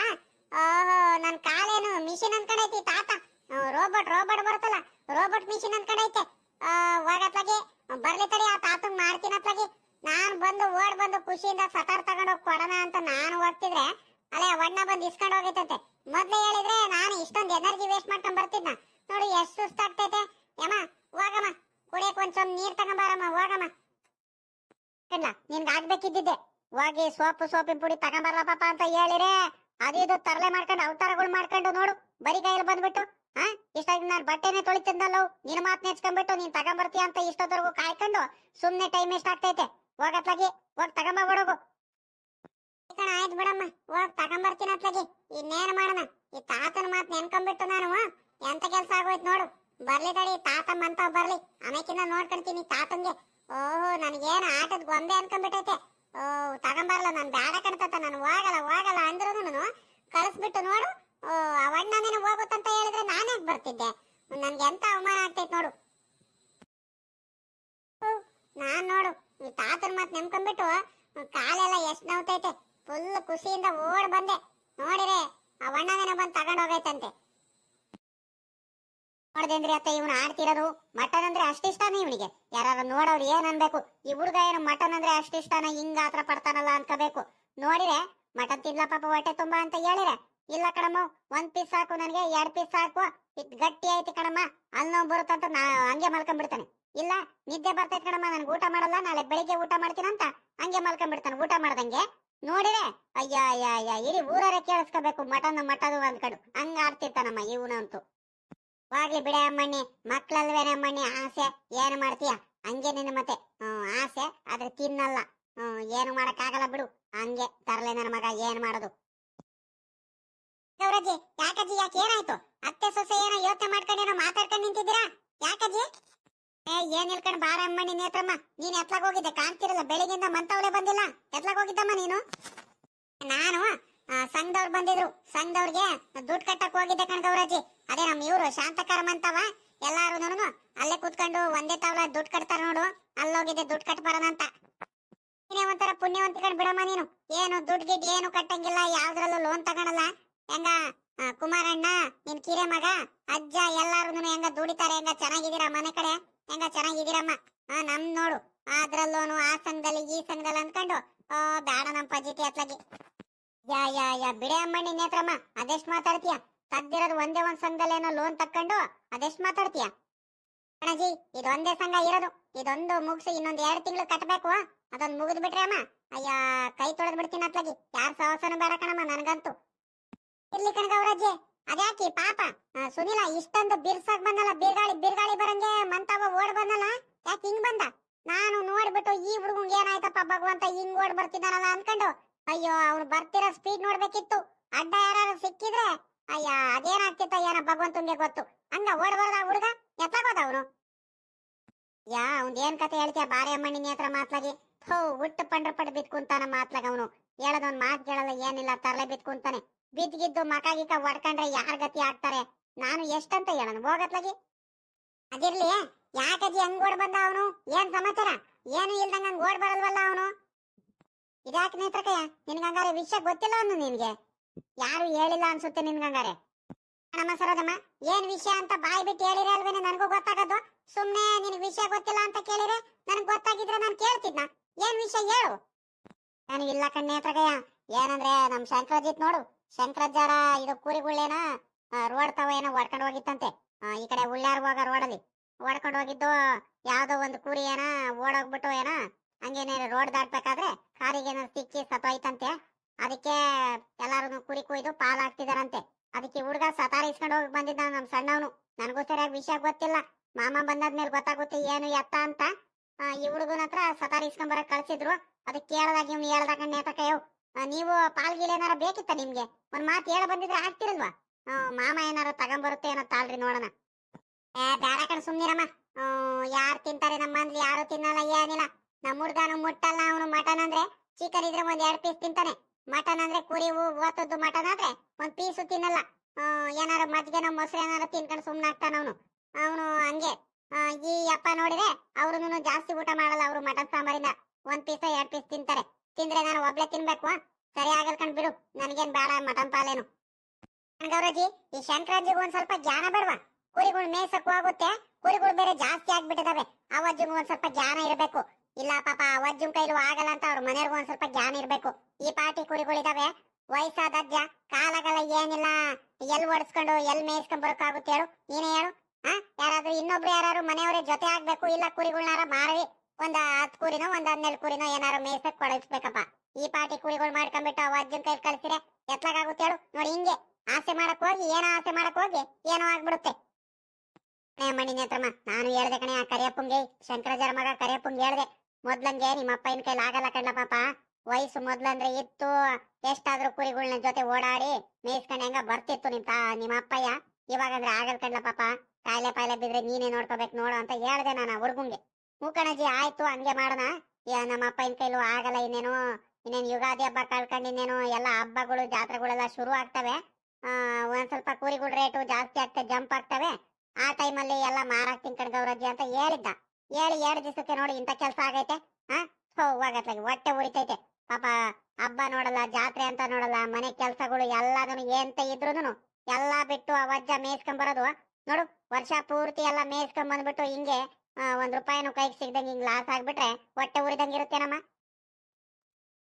ಓಹೋ, ನನ್ ಕಾಲೇನು ಮಿಷಿನ್ ಅನ್ಕೊಂಡೈತಿ, ತಾತ. ರೋಬೋಟ್ ರೋಬೋಟ್ ಬರುತ್ತಲ್ಲ, ರೋಬೋಟ್ ಮಿಷಿನ್ ಅನ್ಕೊಂಡೈತೆ. ಹೋಗತ್ಲಾಗಿ. ಬರ್ಲಿ ತಡಿ, ಆ ತಾತ ಮಾಡ್ತೀನಿ ಅತ್ಲಾಗಿ. ನಾನ್ ಬಂದು, ಓಡ್ ಬಂದು ಖುಷಿಯಿಂದ ಸತಾರ್ ತಗೊಂಡ್ ಹೋಗಿ ಕೊಡೋಣ ಅಂತ ನಾನು ಹೋಗ್ತಿದ್ರೆ, ಅಲ್ಲೇ ಒಣ್ಣ ಬಂದು ಇಸ್ಕೊಂಡ್ ಹೋಗಿತ್ತಂತೆ ಮೊದ್ಲೇ ಹೇಳಿದ್ರೆ ನಾನು ಇಷ್ಟೊಂದು ಎನರ್ಜಿ ವೇಸ್ಟ್ ಮಾಡ್ಕೊಂಡ್ ಬರ್ತಿದ್ನ. ನೋಡಿ, ಎಷ್ಟು ಸುಸ್ತಾಗ್ತೈತೆ ಯಮ್ಮ, ಹೋಗಮ್ಮ. ಕುಡಿಯಕ್ ಒಂದ್ ಸ್ವಲ್ಪ ನೀರ್ ತಗೊಂಬಾರಮ್ಮ, ಹೋಗಮ್ಮ. ಕಣ್ಣ ನಿನ್ಗೆ ಆಗ್ಬೇಕಿದ್ದಿದ್ದೆ. ಹೋಗಿ ಸೋಪು, ಸೋಪಿನ ಪುಡಿ ತಗೊಂಬರ್ಲ ಪಾಪ ಅಂತ ಹೇಳಿರೆ. ಅದು ಇದು ತರಲೆ ಮಾಡ್ಕೊಂಡು, ಅವತಾರಗಳು ಮಾಡ್ಕೊಂಡು ನೋಡು. ಬರಿ ಕೈಯಲ್ಲಿ ಬಂದ್ಬಿಟ್ಟು. ಹಾ? ಇಷ್ಟಾಗಿ ನಾನು ಬಟ್ಟೆನೆ ತೊಳಿತಿದ್ದಲ್ಲ ನಿನ್ ಮಾತ್ ನೆಚ್ಕೊಂಡ್ಬಿಟ್ಟು ನೀನ್ ತಗೊಂಬರ್ತೀಯ ಅಂತ ಇಷ್ಟೊತ್ತವರೆಗೂ ಕಾಯ್ಕೊಂಡು ಸುಮ್ನೆ ಟೈಮ್ ಎಷ್ಟ್ ಆಗ್ತೈತೆ? ಹೋಗತ್ಲಾಗಿ ಹೋಗ್ ತಗೊಂಬ ಬಿಡೋಗು. ಕಣ, ಆಯ್ತು ಬಿಡಮ್ಮ, ಹೋಗ್ ತಗೊಂಬರ್ತೀನಿ ಅತ್ಲಾಗಿ. ಇನ್ನೇನ್ ಮಾಡೋಣ? ಈ ತಾತನ ಮಾತ್ ನೆನ್ಕೊಂಡ್ಬಿಟ್ಟು ನಾನು ಎಂತ ಕೆಲ್ಸ ಆಗೋಯ್ತು ನೋಡು. ಬರ್ಲಿ ತಡಿ ತಾತ ಅಂತ ಬರ್ಲಿ. ಆಮೇಕಿಂದ ನೋಡ್ಕೊಂತೀನಿ ತಾತಂಗೆ ಓಹೋ, ನನಗೇನು ಆಟದ ಗೊಂಬೆ ಅನ್ಕೊಂಡ್ಬಿಟ್ಟೈತೆ. ಓ ತಗೊಂಬರ್ಲ? ನಾನು ಬ್ಯಾಡ ಕಣ್ತತ ನಾನು ಹೋಗಲ್ಲ ಹೋಗಲ್ಲ ಅಂದ್ರೂ ಕಳಿಸ್ಬಿಟ್ಟು ನೋಡು ಓ ಅವಣ್ಣನೇನು ಹೋಗುತ್ತಂತ ಹೇಳಿದ್ರೆ ನಾನೇ ಬರ್ತಿದ್ದೆ ನನ್ಗೆ ಎಂತ ಅವಮಾನ ಆಗ್ತೈತೆ ನೋಡು ಹ್ಮ್, ನಾನ್ ನೋಡು ಈ ತಾತನ ಮಾತ್ ನೆಮ್ಕೊಂಡ್ಬಿಟ್ಟು ಕಾಲೆಲ್ಲ ಎಷ್ಟ್ ನೋವ್ತೈತೆ ಫುಲ್ ಖುಷಿಯಿಂದ ಓಡ್ ಬಂದೆ ನೋಡಿರೆ ಆ ಅಣ್ಣನೇನೋ ಬಂದು ತಗೊಂಡ್ ಹೋಗೈತಂತೆ ನೋಡ್ದೇನ್ರಿ ಅತ್ತ ಇವನು ಆಡ್ತಿರೋದು ಮಟನ್ ಅಂದ್ರೆ ಅಷ್ಟಿಷ್ಟಾನ ಇವನಿಗೆ ಯಾರು ನೋಡೋರು ಏನ್ ಅನ್ಬೇಕು ಈ ಹುಡುಗ ಏನು ಅಷ್ಟಿಷ್ಟಾನ ಹಿಂಗ ಆತರ ಪಡ್ತಾನಲ್ಲ ಅನ್ಕೋಬೇಕು. ನೋಡಿರೆ ಮಟನ್ ತಿನ್ಲ ಪಾಪ ಹೊಟ್ಟೆ ತುಂಬಾ ಅಂತ ಹೇಳಿರೆ ಇಲ್ಲ ಕಣಮ್ಮ, ಒಂದ್ ಪೀಸ್ ಸಾಕು ನನಗೆ, ಎರಡ್ ಪೀಸ್ ಸಾಕು ಇಟ್ ಗಟ್ಟಿ ಐತಿ ಕಣಮ್ಮ, ಅಲ್ಲಿ ನೋವು ಬರುತ್ತಂತ ನಾ ಹಂಗೆ ಮಲ್ಕೊಂಡ್ಬಿಡ್ತಾನೆ ಇಲ್ಲ, ನಿದ್ದೆ ಬರ್ತೈತೆ ಕಣಮ್ಮ ನನ್ಗೆ ಊಟ ಮಾಡಲ್ಲ, ನಾಳೆ ಬೆಳಿಗ್ಗೆ ಊಟ ಮಾಡ್ತೀನಂತ ಹಂಗೆ ಮಲ್ಕೊಂಡ್ಬಿಡ್ತಾನೆ ಊಟ ಮಾಡ್ದಂಗೆ. ನೋಡಿದ್ರೆ ಅಯ್ಯ ಅಯ್ಯ ಅಯ್ಯ ಇಡೀ ಊರವರೇ ಕೇಳಿಸ್ಕೋಬೇಕು, ಮಟನ್ ಮಟದು ಕಡು ಹಂಗ ಆಡ್ತಿರ್ತಾನಮ್ಮ ಇವನಂತೂ. ಹೋಗ್ಲಿ ಬಿಡೆ ಅಮ್ಮಣ್ಣಿ, ಮಕ್ಳಲ್ವೇನೆ ಅಮ್ಮಣ್ಣಿ, ಆಸೆ, ಏನು ಮಾಡ್ತೀಯ? ಹಂಗೆ ನಿನ್ನ ಮತ್ತೆ ಆಸೆ, ಆದ್ರೆ ತಿನ್ನಲ್ಲ. ಏನು ಮಾಡಕ್ಕಾಗಲ್ಲ ಬಿಡು. ಹಂಗೆ ತರಲೆ ನನ್ನ ಮಗ, ಏನ್ ಮಾಡೋದು? ಗೌರಜ್ಜಿ, ಯಾಕಜ್ಜಿ, ಯಾಕೆ ಏನಾಯ್ತು? ಅತ್ತೆ, ಸೊಸೆ ಏನೋ ಯೋಚನೆ ಮಾಡ್ಕೊಂಡೇನೋ ಮಾತಾಡ್ಕೊಂಡು ನಿಂತಿದ್ದೀರಾ? ಯಾಕಜ್ಜಿ? ಏ, ಏನ್ ಹೇಳ್ಕೊಂಡು ಬಾರ ಅಮ್ಮಣ್ಣಿ ನೇತ್ರಮ್ಮ ನೀನ್ ಎತ್ಲಾಗ ಹೋಗಿದ್ದೆ, ಕಾಣ್ತಿರಲ್ಲ. ಬೆಳಿಗ್ಗೆಯಿಂದ ಮಂತವಳೆ ಬಂದಿಲ್ಲ. ಎತ್ಲಾಗ ಹೋಗಿದ್ದಮ್ಮ ನೀನು? ನಾನು ಸಂಘದವ್ರು ಬಂದಿದ್ರು. ಸಂಘದವ್ರಿಗೆ ದುಡ್ಡು ಕಟ್ಟಕ್ ಹೋಗಿದ್ದೆ ಕಣ್ ಗೌರಜ್ಜಿ. ಅದೇ ನಮ್ ಇವ್ರು ಶಾಂತಕರ ಮಂತವ ಎಲ್ಲಾರು ಅಲ್ಲೇ ಕೂತ್ಕೊಂಡು ಒಂದೇ ತಾವ್ಲ ದುಡ್ಡು ಕಟ್ತಾರ ನೋಡು. ಅಲ್ಲೋಗಿದ್ದೆ ದುಡ್ಡು ಕಟ್ ಬರೋಣ ಅಂತ. ನೀನೇ ಒಂಥರ ಪುಣ್ಯವಂತಿಕಣ್ ಬಿಡಮ್ಮ ನೀನು. ಏನು ದುಡ್ಡು ಗಿಡ್ ಏನು ಕಟ್ಟಂಗಿಲ್ಲ, ಯಾವ್ದ್ರಲ್ಲೂ ಲೋನ್ ತಗೊಳಲ್ಲ. ಹೆಂಗ ಕುಮಾರಣ್ಣ, ನಿನ್ ಕಿರೆ ಮಗ, ಅಜ್ಜ ಎಲ್ಲಾರು ಹೆಂಗ ದುಡಿತಾರೆ, ಹೆಂಗ ಚೆನ್ನಾಗಿದ್ದೀರಾ ಮನೆ ಕಡೆ? ಹೆಂಗ ಚೆನ್ನಾಗಿದ್ದೀರಮ್ಮ? ಆ, ನಮ್ ನೋಡು. ಅದ್ರಲ್ಲೋನು ಆ ಸಂಘದಲ್ಲಿ, ಈ ಸಂಘದಲ್ಲಿ ಅನ್ಕೊಂಡು ಬೇಡ ನಮ್ಮ ಪಜಿತಿ ಅತ್ಲಾಗಿ. ಯಾ ಯಾ ಯಾ, ಬಿಡೆ ನಿನ್ನೆ ನೇತ್ರಮ್ಮ ಅದೆಷ್ಟು ಮಾತಾಡ್ತೀಯ? ತದ್ದಿರೋದು ಒಂದೇ ಒಂದ್ ಸಂಘದಲ್ಲೇನೋ ಲೋನ್ ತಕ್ಕೊಂಡು ಅದೆಷ್ಟ್ ಮಾತಾಡ್ತೀಯ? ಅಣ್ಣಜಿ, ಇದೊಂದೇ ಸಂಘ ಇರೋದು. ಇದೊಂದು ಮುಗಿಸಿ ಇನ್ನೊಂದ್ ಎರಡ್ ತಿಂಗಳು ಕಟ್ಟಬೇಕು ಅದೊಂದ್ ಮುಗಿದ್ ಬಿಟ್ರೆ ಅಮ್ಮ, ಅಯ್ಯ, ಕೈ ತೊಳೆದ್ ಬಿಡ್ತೀನಿ ಅತ್ಲಾಗಿ. ಯಾರ್ ಸಹಸನ ಬೇಡ ಕಣಮ್ಮ, ನನ್ಗಂತೂ. ಇರ್ಲಿ ಕಣಗ ಅದ್ಯಾಕಿ ಪಾಪ? ಸುನಿಲ, ಇಷ್ಟೊಂದು ಬಿರ್ಸಾಗ್ ಬಂದಲ್ಲ, ಬಿರ್ಗಾಳಿ ಬಿರ್ಗಾಳಿ ಬರಂಗೆ ಮಂತಾವ ಓಡ್ ಬಂದಲ್ಲ? ಯಾಕೆ ಹಿಂಗ್ ಬಂದ? ನಾನು ನೋಡ್ಬಿಟ್ಟು ಈ ಹುಡುಗಂಗೆ ಏನಾಯ್ತಪ್ಪ ಭಗವಂತ, ಹಿಂಗ್ ಓಡ್ ಬರ್ತಿದಾನಲ್ಲ ಅನ್ಕೊಂಡು, ಅಯ್ಯೋ, ಅವ್ನು ಬರ್ತಿರೋ ಸ್ಪೀಡ್ ನೋಡ್ಬೇಕಿತ್ತು. ಅಡ್ಡ ಯಾರು ಸಿಕ್ಕಿದ್ರೆ ಅಯ್ಯ, ಅದೇನಾಗ್ತಿತ್ತ ಏನೋ ಭಗವಂತಂಗೆ ಗೊತ್ತು. ಹಂಗ ಓಡ್ ಬರ್ದ ಹುಡುಗ? ಎತ್ತಾಗೋದ ಅವನು? ಯಾ ಅವ್ನ್ ಏನ್ ಕತೆ ಹೇಳ್ತೀಯ ಬಾರಿ ಅಮ್ಮಣ್ಣಿನ ಹತ್ರ ಮಾತ್ಲಾಗಿ? ಹೋ ಹುಟ್ಟು ಪಂಡ್ರ ಪಡ್ ಬಿತ್ಕುಂತಾನ ಮಾತ್ಲಾಗ ಅವನು. ಹೇಳದವ್ನ್ ಮಾತ್ ಕೇಳಲ್ಲ, ಏನಿಲ್ಲ, ತರಲೆ ಬಿತ್ಕುಂತಾನೆ ಬಿದ್ದಿದ್ದು ಮಕ ಗಿಕ ಒಡ್ಕಂಡ್ರೆ ಯಾರ ಗತಿ ಆಗ್ತಾರೆ? ನಾನು ಎಷ್ಟಂತ ಹೇಳೋಣ ಹೋಗತ್ಲಾಗಿ. ಅದಿರ್ಲಿ ಯಾಕಜ್ಜಿ ಹೆಂಗ್ ಓಡ್ ಬಂದ ಅವನು? ಏನ್ ಸಮಾಚಾರ? ಏನು ಇಲ್ದಂಗ ಹಂಗ್ ಓಡ್ ಬರಲ್ವಲ್ಲ ಅವನು? ಇದ್ಯಾಕೆ ನೇತ್ರಕಯ್ಯ? ನಿನ್ಗಂಗಾರೆ ವಿಷಯ ಗೊತ್ತಿಲ್ಲ ಅವನು ನಿನ್ಗೆ? ಯಾರು ಹೇಳಿಲ್ಲ ಅನ್ಸುತ್ತೆ ನಿನ್ಗಂಗಾರೆ ನಮ್ಮ ಸರೋಜಮ್ಮ, ಏನ್ ವಿಷಯ ಅಂತ ಬಾಯಿ ಬಿಟ್ಟು ಹೇಳಿರ ಅಲ್ವೇನೆ ನನಗೂ ಗೊತ್ತಾಗದು? ಸುಮ್ನೆ ನಿನ್ ವಿಷಯ ಗೊತ್ತಿಲ್ಲ ಅಂತ ಕೇಳಿದ್ರೆ ನನಗೆ ಗೊತ್ತಾಗಿದ್ರೆ ನಾನು ಕೇಳ್ತಿದ್ನ. ಏನ್ ವಿಷಯ ಹೇಳು? ನಾನು ಇಲ್ಲ ಪ್ರಗಯ ಏನಂದ್ರೆ ನಮ್ ಶಂಕರಜಿತ್ ನೋಡು ಶಂಕರಜ್ಜಾರ ಇದು ಕುರಿಗುಳ್ಳೇನ ರೋಡ್ ತವ ಏನೋ ಹೊಡ್ಕೊಂಡು ಹೋಗಿತ್ತಂತೆ. ಈ ಕಡೆ ಉಳ್ಳ್ಯಾರ್ ಹೋಗ ರೋಡಲ್ಲಿ. ಹೊಡ್ಕೊಂಡು ಹೋಗಿದ್ದು ಯಾವ್ದೋ ಒಂದು ಕುರಿ ಏನ ಓಡೋಗ್ಬಿಟ್ಟು ಏನ ಹಂಗೇನ ರೋಡ್ ದಾಟ್ಬೇಕಾದ್ರೆ ಕಾರಿಗೆ ಏನೋ ಸಿಕ್ಕಿ ಸತ್ತೋಯ್ತಂತೆ. ಅದಕ್ಕೆ ಎಲ್ಲಾರು ಕುರಿ ಕುಯ್ದು ಪಾಲಾಗ್ತಿದಾರಂತೆ. ಅದಕ್ಕೆ ಹುಡುಗ ಸತಾರಿಸ್ಕೊಂಡು ಹೋಗಿ ಬಂದಿದ್ದ ನಮ್ ಸಣ್ಣವನು. ನನಗೂ ಸರಿಯಾಗಿ ವಿಷಯ ಗೊತ್ತಿಲ್ಲ. ಮಾಮ ಬಂದಾದ್ಮೇಲೆ ಗೊತ್ತಾಗುತ್ತೆ ಏನು ಎತ್ತ ಅಂತ. ಈ ಹುಡುಗನ ಹತ್ರ ಸತಾರ ಇಸ್ಕೊಂಡ್ ಬರಕ್ ಕಳ್ಸಿದ್ರು. ಅದಕ್ಕೆ ಕೇಳ್ದಾಗ ಇವ್ನು ಹೇಳ್ದಾಗ ನೇತಕಯ್ಯವ್ ನೀವು ಪಾಲ್ಗಿಲ್ ಏನಾರ ಬೇಕಿತ್ತ ನಿಮ್ಗೆ? ಒಂದ್ ಮಾತು ಹೇಳ ಬಂದಿದ್ರೆ ಆಗ್ತಿರಲ್ವಾ? ಮಾಮ ಏನಾರ ತಗೊಂಬರುತ್ತೆ ಏನೋ ತಾಳ್ರಿ ನೋಡೋಣ. ಏ, ಬ್ಯಾಡ ಕಣ್ ಸುಮ್ನಿರಮ್ಮ. ಯಾರು ತಿಂತಾರೆ ನಮ್ಮ ಯಾರು ತಿನ್ನಲ್ಲ, ಏನಿಲ್ಲ. ನಮ್ಮ ಹುಡ್ಗನು ಮುಟ್ಟಲ್ಲ, ಅವನು ಮಟನ್ ಅಂದ್ರೆ ಚಿಕನ್ ಇದ್ರೆ ಒಂದ್ ಎರಡ್ ಪೀಸ್ ತಿಂತಾನೆ. ಮಟನ್ ಅಂದ್ರೆ ಕುರಿ ಓತದ್ದು ಮಟನ್ ಆದ್ರೆ ಒಂದ್ ಪೀಸು ತಿನ್ನಲ್ಲ. ಏನಾರ ಮಜ್ಗೆನ ಮೊಸರು ಏನಾರು ತಿನ್ಕೊಂಡು ಸುಮ್ಮನೆ ಆಗ್ತಾನ ಅವನು. ಅವನು ಹಂಗೆ ಈ ಅಪ್ಪ ನೋಡಿದ್ರೆ ಅವ್ರು ಜಾಸ್ತಿ ಊಟ ಮಾಡಲ್ಲ ಅವರು ಮಟನ್ ಸಾಂಬಾರಿಂದ. ಒಂದ್ ಪೀಸ ಎರಡ್ ಪೀಸ್ ತಿಂತಾರೆ. ತಿಂದ್ರೆ ನಾನು ಒಬ್ಳೆ ತಿನ್ಬೇಕು ಸರಿ ಆಗಲ್ಕಂಡ್ ಬಿಡು, ನನ್ಗೇನ್ ಬೇಡ ಮಟನ್ ಪಾಲೇನು. ಗೌರಜಿ ಈ ಶಂಕರಾಜಿಗೂ ಒಂದ್ ಸ್ವಲ್ಪ ಜ್ಞಾನ ಬೇಡವಾ? ಕುರಿಗಳು ಮೇಯ್ಸಕ್ಕೂ ಆಗುತ್ತೆ, ಕುರಿಗಳು ಬೇರೆ ಜಾಸ್ತಿ ಆಗ್ಬಿಟ್ಟಿದಾವೆ. ಅವಜ್ಜಿಗೂ ಒಂದ್ ಸ್ವಲ್ಪ ಜ್ಞಾನ ಇರ್ಬೇಕು. ಇಲ್ಲ ಪಾಪ ಅವಜ್ಜನ್ ಕೈಲೂ ಆಗಲ್ಲ ಅಂತ ಅವ್ರ ಮನೆಯವ್ರಿಗೂ ಒಂದ್ ಸ್ವಲ್ಪ ಜ್ಞಾನ ಇರ್ಬೇಕು. ಈ ಪಾಟಿ ಕುರಿಗಳಿದಾವೆ. ವಯಸ್ಸಾದ ಕಾಲಗಳ ಏನಿಲ್ಲ. ಎಲ್ ಒಡ್ಸ್ಕೊಂಡು ಎಲ್ ಮೇಯಿಸ್ಕೊಂಡ್ ಆಗುತ್ತೆ ಹೇಳು. ನೀನೇ ಹೇಳು. ಆ, ಯಾರಾದ್ರೂ ಇನ್ನೊಬ್ರು ಯಾರು ಮನೆಯವರೇ ಜೊತೆ ಆಗ್ಬೇಕು, ಇಲ್ಲ ಕುರಿಗಳನ್ನಾರ ಮಾರಿ ಒಂದ್ ಹತ್ ಕುರಿನೋ, ಒಂದ್ ಹನ್ನೆರಡು ಕುರಿನೋ ಏನಾರು ಮೇಯ್ಸಕ್ ಕೊಡಿಸ್ಬೇಕಪ್ಪ ಈ ಪಾಟಿ ಕುರಿಗಳು ಮಾಡ್ಕೊಂಡ್ಬಿಟ್ಟು ಅವ ಅಜ್ಜನ್ ಕೈ ಕಳ್ಸಿದ್ರೆ ಎತ್ಲಾಗುತ್ತೆ ಹೇಳು. ನೋಡಿ ಹಿಂಗೆ. ಆಸೆ ಮಾಡಕ್ ಹೋಗಿ, ಏನೋ ಆಸೆ ಮಾಡಕ್ ಹೋಗಿ, ಏನೋ ಆಗ್ಬಿಡುತ್ತೆ. ಮಣಿ ನೇತ್ರಮ್ಮ, ನಾನು ಹೇಳ್ದೆ ಕಣೆ ಆ ಕರಿಯಪ್ಪಂಗೆ, ಶಂಕರಾಚಾರ್ಯ ಮಗ ಕರಿಯಪ್ಪಂಗೆ ಹೇಳ್ದೆ. ಮೊದ್ಲಂಗೆ ನಿಮ್ಮ ಅಪ್ಪನ ಕೈಲಿ ಆಗಲ್ಲ ಕಣ್ಣ ಪಾಪ. ವಯಸ್ಸು ಮೊದ್ಲಂದ್ರೆ ಇತ್ತು. ಎಷ್ಟಾದ್ರೂ ಕುರಿಗಳನ್ನ ಜೊತೆ ಓಡಾಡಿ ಮೇಯಿಸ್ಕೊಂಡು ಹೆಂಗ ಬರ್ತಿತ್ತು ನಿಮ್ ತಾ, ನಿಮ್ಮ ಅಪ್ಪಯ್ಯ. ಇವಾಗಂದ್ರೆ ಆಗಲ್ ಕಣ್ಣ ಪಾಪ. ಕಾಯಿಲೆ ಪಾಯಿಲೆ ಬಿದ್ರೆ ನೀನೇ ನೋಡ್ಕೋಬೇಕು ನೋಡು ಅಂತ ಹೇಳ್ದೆ ನಾನು ಉಳ್ಗುಂಗೆ ಮುಕಣಜಿ ಆಯ್ತು, ಹಂಗೆ ಮಾಡೋಣ. ನಮ್ಮ ಅಪ್ಪನ ಕೈಲೂ ಆಗಲ್ಲ ಇನ್ನೇನು ಇನ್ನೇನು ಯುಗಾದಿ ಹಬ್ಬ ಕಳ್ಕೊಂಡು ಇನ್ನೇನು ಎಲ್ಲ ಹಬ್ಬಗಳು, ಜಾತ್ರೆಗಳೆಲ್ಲ ಶುರು ಆಗ್ತವೆ. ಒಂದ್ ಸ್ವಲ್ಪ ಕುರಿಗಳ ರೇಟು ಜಾಸ್ತಿ ಆಗ್ತವೆ, ಜಂಪ್ ಆಗ್ತವೆ. ಆ ಟೈಮಲ್ಲಿ ಎಲ್ಲ ಮಾರಾಕ್ ತಿನ್ಕಂಡ್ ಗೌರಜ್ಜಿ ಅಂತ ಹೇಳಿದ್ದ. ಹೇಳಿ ಎರಡು ದಿವಸಕ್ಕೆ ನೋಡಿ ಇಂಥ ಕೆಲಸ ಆಗೈತೆ. ಹಾ? ಹೋಗತ್ಲಾಗಿ ಹೊಟ್ಟೆ ಉರಿತೈತೆ. ಪಾಪ ಹಬ್ಬ ನೋಡಲ್ಲ ಜಾತ್ರೆ ಅಂತ ನೋಡಲ್ಲ ಮನೆ ಕೆಲಸಗಳು ಎಲ್ಲದನ್ನು ಎಂತ ಇದ್ರೂನು ಎಲ್ಲಾ ಬಿಟ್ಟು ಅವಜ್ಜ ಮೇಯ್ಸ್ಕೊಂಡ್ ಬರೋದು. ನೋಡು ವರ್ಷ ಪೂರ್ತಿ ಎಲ್ಲ ಮೇಯ್ಸ್ಕೊಂಡ್ ಬಂದ್ಬಿಟ್ಟು ಹಿಂಗೆ ಆ, ಒಂದ್ ರೂಪಾಯಿನೂ ಕೈಗೆ ಸಿಗ್ದಂಗೆ ಹಿಂಗ್ ಲಾಸ್ ಆಗ್ಬಿಟ್ರೆ ಹೊಟ್ಟೆ ಉರಿದಂಗೆ ಇರುತ್ತೇನಮ್ಮ?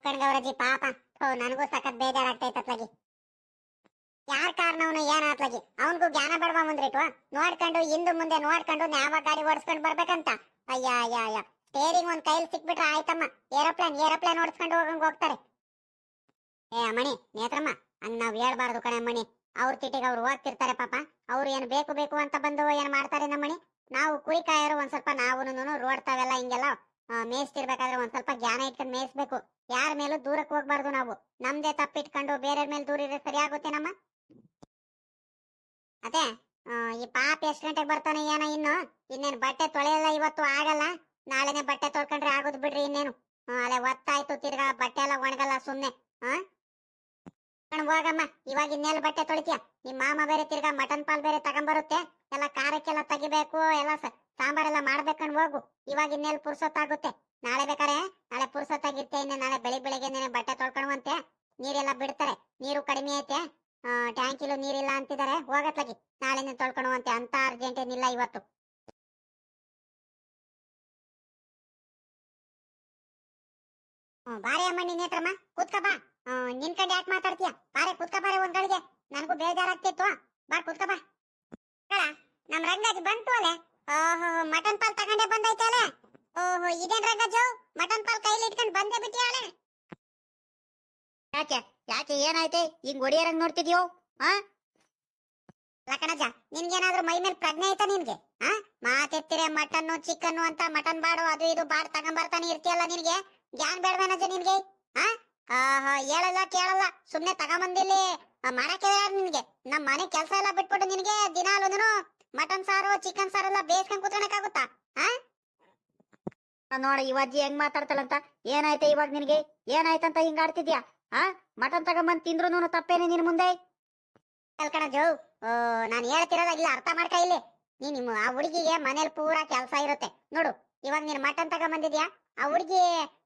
ಕಣ್ಗೌರಜ್ಜಿ ಪಾಪ. ಹೋ ನನಗೂ ಸಖತ್ ಬೇಜಾರಾಗ್ತೈತೆ ಅತ್ಲಾಗಿ ಯಾರ್ ಕಾರಣವನು ಏನಾತ್ಲಾಗಿ ಅವನಿಗೂ ಜ್ಞಾನ ಬಡವ ಮುಂದ್ರಿಟ್ವ? ನೋಡ್ಕೊಂಡು ಹಿಂದೆ ಮುಂದೆ ನೋಡ್ಕೊಂಡು ನಾವ ಗಾಡಿ ಓಡಿಸ್ಕೊಂಡು ಬರ್ಬೇಕಂತ. ಅಯ್ಯ ಅಯ್ಯ ಅಯ್ಯ. ಸ್ಟೇರಿಂಗ್ ಒಂದ್ ಕೈಲಿ ಸಿಕ್ಬಿಟ್ರೆ ಆಯ್ತಮ್ಮ. ಏರೋಪ್ಲೇನ್ ಏರೋಪ್ಲೇನ್ ಓಡಿಸ್ಕೊಂಡು ಹೋಗಂಗ್ ಹೋಗ್ತಾರೆ. ಏ, ಅಮ್ಮಣಿ, ನೇತ್ರಮ್ಮ, ಹಂಗ್ ನಾವ್ ಹೇಳ್ಬಾರ್ದು ಕಣೆ ಅಮ್ಮಣಿ. ಅವ್ರ ತಿಟ್ಟಿಗೆ ಅವ್ರು ಹೋಗ್ತಿರ್ತಾರೆ ಪಾಪ. ಅವ್ರು ಏನ್ ಬೇಕು ಬೇಕು ಅಂತ ಬಂದು ಏನ್ ಮಾಡ್ತಾರೆ ನಮ್ಮಣಿ? ನಾವು ಕುರಿ ಒಂದ್ ಸ್ವಲ್ಪ ನಾವು ರೋಡ್ ತಾವೆಲ್ಲ ಹಿಂಗೆಲ್ಲ ಮೇಯಿಸ್ತಿರ್ಬೇಕಾದ್ರೆ ಒಂದ್ ಸ್ವಲ್ಪ ಜ್ಞಾನ ಇಟ್ಕೊಂಡು ಮೇಯಿಸ್ಬೇಕು. ಯಾರ ಮೇಲೂ ದೂರಕ್ಕೆ ಹೋಗ್ಬಾರ್ದು ನಾವು. ನಮ್ದೇ ತಪ್ಪಿಟ್ಕೊಂಡು ಬೇರೆ ಮೇಲೆ ದೂರ ಇದ್ರೆ ಸರಿ ಆಗುತ್ತೆ ನಮ್ಮ ಅದೇ ಈ ಪಾಪ ಎಷ್ಟು ಗಂಟೆಗೆ ಬರ್ತಾನೆ ಏನೋ ಇನ್ನು? ಇನ್ನೇನು ಬಟ್ಟೆ ತೊಳೆಯಲ್ಲ ಇವತ್ತು, ಆಗಲ್ಲ. ನಾಳೆನೆ ಬಟ್ಟೆ ತೊಳ್ಕೊಂಡ್ರೆ ಆಗೋದು ಬಿಡ್ರಿ ಇನ್ನೇನು. ಅಲ್ಲ ಒತ್ತಾಯ್ತು, ತಿರ್ಗಾ ಬಟ್ಟೆ ಎಲ್ಲ ಒಣಗಲ್ಲ ಸುಮ್ಮನೆ ಹೋಗಮ್ಮ, ಇವಾಗ ಇನ್ನೆಲ್ಲ ಬಟ್ಟೆ ತೊಳಿತೀಯ ನಿಮ್ ಮಾಮ ಬೇರೆ ತಿರ್ಗಾ ಮಟನ್ ಪಾಲ್ ಬೇರೆ ತಗೊಂಬರುತ್ತೆ. ಎಲ್ಲ ಖಾರಕ್ಕೆಲ್ಲ ತೆಗಿಬೇಕು, ಎಲ್ಲ ಸಾಂಬಾರ್ ಸಾಂಬಾರೆಲ್ಲ ಮಾಡ್ಬೇಕಂಡ್ ಹೋಗು. ಇವಾಗ ಇನ್ನೆಲ್ ಪುರ್ಸೊತ್ತಾಗುತ್ತೆ ನಾಳೆ ಬೇಕಾರೆ, ನಾಳೆ ಪುರ್ಸೊತ್ತಾಗಿರ್ತೀಯ ಇನ್ನೇ ನಾಳೆ ಬೆಳಿಗ್ಗೆ ಬೆಳಿಗ್ಗೆನೆ ಬಟ್ಟೆ ತೊಳ್ಕೊಳುವಂತೆ ನೀರೆಲ್ಲ ಬಿಡ್ತಾರೆ. ನೀರು ಕಡಿಮೆ ಐತೆ. ಟ್ಯಾಂಕಿಲು ನೀರಿಲ್ಲ ಅಂತಿದ್ದಾರೆ ಹೋಗತ್ಲಾಗಿ. ನಾಳೆನೇ ತೊಳ್ಕೊಳುವಂತೆ ಅಂತ ಅರ್ಜೆಂಟ್ ಏನಿಲ್ಲ ಇವತ್ತು. ಬಾರಿ ಅಮ್ಮ ನಿನ್ನ ನೇತ್ರಮ್ಮ ಕೂತ್ಕ ಬಾ. ಹ್ಮ್, ನಿನ್ಕಂಡ್ ಯಾಕೆ ಮಾತಾಡ್ತೀಯ? ಬಾರೆ ಕೂತ್ಕ ಬಾರೆ ಒಂದ್ ಗಳಿಗೆ. ನನಗೂ ಬೇಜಾರಾಗ್ತಿತ್ತು. ಬಾ ಕೂತ್ಕ ಬಾ. ನಮ್ ರಂಗಾಜ್ ಬಂತು ಅಲೆ ಓಹೋ ಮಟನ್ ಪಾಲ್ ತಗೊಂಡೆ ಬಂದೈತೆ ಅಲೆ ಓಹೋ ಇದೇನ್ ರಂಗಜ್ಜು ಮಟನ್ ಪಾಲ್ ಕೈಲಿ ಇಟ್ಕೊಂಡು ಬಂದೇ ಬಿಟ್ಟಿಯಾಳೆ ಯಾಕೆ? ಯಾಕೆ ಏನಾಯ್ತೆ? ಹಿಂಗ್ ಒಡಿಯರಂಗ್ ನೋಡ್ತಿದ್ಯೋ? ಹಾ ಲಕಣಜ್ಜ ನಿನ್ಗೇನಾದ್ರೂ ಮೈ ಮೇಲೆ ಪ್ರಜ್ಞೆ ಐತ ನಿನ್ಗೆ? ಹಾ ಮಾತೆತ್ತಿರೆ ಮಟನ್ನು, ಚಿಕನ್ನು ಅಂತ ಮಟನ್ ಬಾಡು, ಅದು ಇದು ಬಾಡ್ ತಗೊಂಬರ್ತಾನೆ ಇರ್ತೀಯಲ್ಲ ನಿನ್ಗೆ? ಜ್ಞಾನ ಬೇಡವೇನಜ್ಜ ನಿನ್ಗೆ? ಹಾ ಆಹಾ, ಹೇಳಲ್ಲ, ಕೇಳಲ್ಲ, ಸುಮ್ನೆ ತಗೊಂಬಂದಿಲ್ಲಿ. ಮಾಡಕ್ಕೆ ನಿನ್ಗೆ? ನಮ್ ಮನೆ ಕೆಲಸ ಎಲ್ಲ ಬಿಟ್ಬಿಟ್ಟು ನಿನ್ಗೆ ದಿನಾಲೂನು ಮಟನ್ ಸಾರು, ಚಿಕನ್ ಸಾರು ಎಲ್ಲ ಬೇಯಿಸ್ಕೊಂಡ್ ಕುತ್ಕೊಳಕ್ಕಾಗುತ್ತಾ? ಹಾ ನೋಡ ಇವಜ್ಜಿ ಹೆಂಗ್ ಮಾತಾಡ್ತಾಳಂತ? ಏನಾಯ್ತ ಇವಾಗ ನಿನ್ಗೆ? ಏನಾಯ್ತಂತ ಹಿಂಗ್ ಆಡ್ತಿದ್ಯಾ? ಹಾ ಮಟನ್ ತಗೊಂಬಂದ್ ತಿಂದ್ರು ತಪ್ಪೇನೆ ನಿನ್ ಮುಂದೆ. ಕಣ ಜೋ ನಾನು ಹೇಳ್ತಿರೋದಾಗಿಲ್ಲ ಅರ್ಥ ಮಾಡ್ಕ ಇಲ್ಲಿ. ನೀ ನಿಮ್ಮ ಆ ಹುಡುಗಿಗೆ ಮನೇಲಿ ಪೂರಾ ಕೆಲಸ ಇರುತ್ತೆ. ನೋಡು, ಇವಾಗ ನೀನ್ ಮಟನ್ ತಗೊಂಬಂದಿದ್ಯಾ? ಆ ಹುಡುಗಿ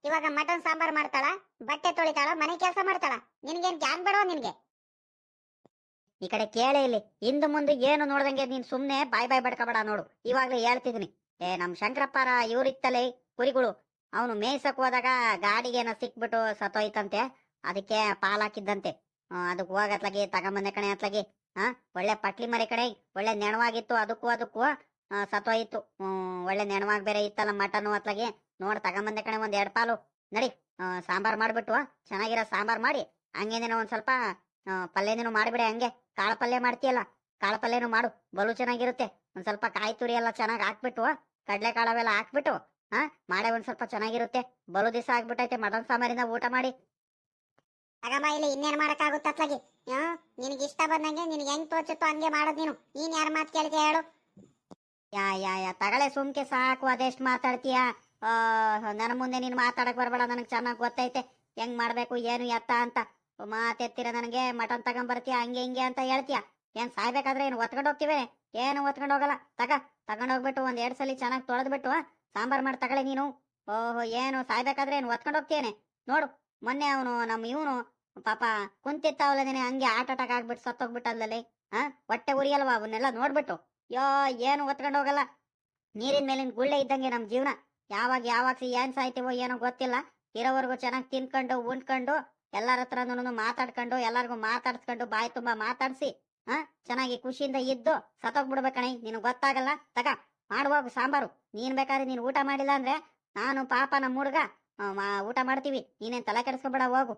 ಇವಾಗ ಮಟನ್ ಸಾಂಬಾರ್ ಮಾಡ್ತಾಳ, ಬಟ್ಟೆ ತೊಳಿತಾಳ, ಮನೆ ಕೆಲಸ ಮಾಡ್ತಾಳ? ನಿನ್ಗೇನ್ ಜ್ಞಾನ ಬೇಡವಾ ನಿನ್ಗೆ? ಈ ಕಡೆ ಕೇಳೇ ಇಲ್ಲಿ ಹಿಂದೆ ಮುಂದೆ ಏನು ನೋಡ್ದಂಗೆ ನೀನ್ ಸುಮ್ನೆ ಬಾಯ್ ಬಾಯ್ ಬಡ್ಕಬೇಡ ನೋಡು. ಇವಾಗ್ಲೇ ಹೇಳ್ತಿದ್ದೀನಿ. ಏ, ನಮ್ ಶಂಕರಪ್ಪರ ಇವ್ರಿತ್ತಲೇ ಕುರಿಗಳು. ಅವನು ಮೇಯ್ಸಕ್ ಹೋದಾಗ ಏನೋ ಸಿಕ್ಬಿಟ್ಟು ಸತ್ತೋಯ್ತಂತೆ. ಅದಕ್ಕೆ ಪಾಲ್ ಹಾಕಿದ್ದಂತೆ. ಅದಕ್ಕೆ ಹೋಗತ್ಲಾಗಿ ತಗೊಂಬಂದೆ ಕಣೆ ಅತ್ಲಾಗಿ ಹಾ ಒಳ್ಳೆ ಪಟ್ಲಿ ಮರಿ ಕಡೆ ಒಳ್ಳೆ ನೆಣವಾಗಿತ್ತು, ಅದಕ್ಕೂ ಅದಕ್ಕೂ ಸತ್ವಾಯಿತ್ತು ಒಳ್ಳೆ ನೆಣವಾಗ ಬೇರೆ ಇತ್ತಲ್ಲ ಮಟನ್ ಅತ್ಲಾಗಿ ನೋಡ್ ತಗೊಂಬಂದೆ ಕಣೆ ಒಂದ್ ಎರಡ್ ಪಾಲು. ನಡಿ ಸಾಂಬಾರ್ ಮಾಡ್ಬಿಟ್ಟು ಚೆನ್ನಾಗಿರೋ ಸಾಂಬಾರ್ ಮಾಡಿ. ಹಂಗೇನೇನೋ ಒಂದ್ ಸ್ವಲ್ಪ ಪಲ್ಯನೂ ಪಲ್ಯನೇನು ಮಾಡಿಬಿಡೆ ಹಂಗೆ. ಕಾಳು ಪಲ್ಯ ಮಾಡ್ತೀಯಲ್ಲ, ಕಾಳು ಪಲ್ಯನೂ ಮಾಡು. ಬಲು ಚೆನ್ನಾಗಿರುತ್ತೆ. ಒಂದ್ ಸ್ವಲ್ಪ ಕಾಯಿ ತುರಿ ಎಲ್ಲ ಚೆನ್ನಾಗಿ ಹಾಕ್ಬಿಟ್ಟು ಕಡಲೆ ಕಾಳವೆಲ್ಲ ಹಾಕ್ಬಿಟ್ಟು ಹಾ ಮಾಡೇ ಒಂದ್ ಸ್ವಲ್ಪ ಚೆನ್ನಾಗಿರುತ್ತೆ. ಬಲು ದಿವಸ ಆಗ್ಬಿಟ್ಟೈತೆ, ಮಟನ್ ಸಾಂಬಾರಿಂದ ಊಟ ಮಾಡಿ. ತಗಮ್ಮ ಇಲ್ಲಿ ಇನ್ನೇನ್ ಮಾಡಕ್ಕಾಗುತ್ತೆ ಅತ್ಲಾಗಿ? ನಿನಗೆ ಇಷ್ಟ ಬಂದಂಗೆ ನಿನಗೆ ಹೆಂಗ್ ತೋಚುತ್ತೋ ಹಂಗೆ ಮಾಡೋದ್ ನೀನು. ನೀನ್ ಯಾರ ಮಾತು ಕೇಳ್ತೀಯ ಹೇಳು. ಯಾ ಯಾ ಯಾ, ತಗಳೆ ಸುಮ್ಕೆ ಸಾಕು, ಅದೆಷ್ಟು ಮಾತಾಡ್ತೀಯ? ನನ್ನ ಮುಂದೆ ನೀನು ಮಾತಾಡಕ್ ಬರ್ಬೇಡ, ನನಗೆ ಚೆನ್ನಾಗಿ ಗೊತ್ತೈತೆ. ಹೆಂಗ್ ಮಾಡ್ಬೇಕು, ಏನು ಎತ್ತ ಅಂತ. ಮಾತೆತ್ತಿರ ನನಗೆ, ಮಟನ್ ತಗೊಂಬರ್ತೀಯ ಹಂಗೆ ಹಿಂಗೆ ಅಂತ ಹೇಳ್ತೀಯ. ಏನ್ ಸಾಯ್ಬೇಕಾದ್ರೆ ಏನು, ಒತ್ಕೊಂಡು ಹೋಗ್ತೀವಿ ಏನು ಒತ್ಕೊಂಡು ಹೋಗಲ್ಲ. ತಗ, ತಗೊಂಡ್ ಹೋಗ್ಬಿಟ್ಟು ಒಂದ್ ಎರಡ್ ಸಲ ಚೆನ್ನಾಗಿ ತೊಳೆದ್ಬಿಟ್ಟು, ಸಾಂಬಾರ್ ಮಾಡಿ ತಗಳೆ ನೀನು. ಓಹೋ, ಏನು ಸಾಯ್ಬೇಕಾದ್ರೆ ಏನು, ಒತ್ಕೊಂಡು ಹೋಗ್ತೀಯನೆ? ನೋಡು. ಮೊನ್ನೆ ಅವನು ನಮ್ಮ ಇವನು ಪಾಪ ಕುಂತಿತ್ತಾವಲ್ಲದೇನೆ ಹಂಗೆ ಆಟ ಅಟಾಕ್ ಆಗ್ಬಿಟ್ಟು ಸತ್ತೋಗ್ಬಿಟ್ಟಲ್ಲೇ ಹಾ ಹೊಟ್ಟೆ ಉರಿಯಲ್ವಾ ಅವನ್ನೆಲ್ಲ ನೋಡ್ಬಿಟ್ಟು. ಯೋ, ಏನು ಒತ್ಕೊಂಡು ಹೋಗಲ್ಲ. ನೀರಿನ ಮೇಲಿನ ಗುಳ್ಳೆ ಇದ್ದಂಗೆ ನಮ್ಮ ಜೀವನ. ಯಾವಾಗ ಯಾವಾಗ ಏನ್ ಸಾಯ್ತೀವೋ ಏನೋ ಗೊತ್ತಿಲ್ಲ. ಇರೋವರೆಗೂ ಚೆನ್ನಾಗಿ ತಿನ್ಕೊಂಡು ಉಂಡ್ಕೊಂಡು ಎಲ್ಲಾರ ಹತ್ರನೂ ಮಾತಾಡ್ಕೊಂಡು, ಎಲ್ಲಾರ್ಗು ಮಾತಾಡ್ಸ್ಕೊಂಡು, ಬಾಯಿ ತುಂಬಾ ಮಾತಾಡ್ಸಿ ಹಾ ಚೆನ್ನಾಗಿ ಖುಷಿಯಿಂದ ಇದ್ದು ಸತ್ತೋಗ್ಬಿಡ್ಬೇಕಣೆ ನಿನಗೆ ಗೊತ್ತಾಗಲ್ಲ. ತಗ ಮಾಡುವಾಗ ಸಾಂಬಾರು. ನೀನ್ ಬೇಕಾದ್ರೆ ನೀನ್ ಊಟ ಮಾಡಿಲ್ಲ ಅಂದ್ರೆ ನಾನು ಪಾಪ ನಮ್ಮ ಹುಡ್ಗ ಊಟ ಮಾಡ್ತೀವಿ. ನೀನೇನ್ ತಲೆ ಕೆಡಿಸ್ಕೊಬೇಡ ಹೋಗು.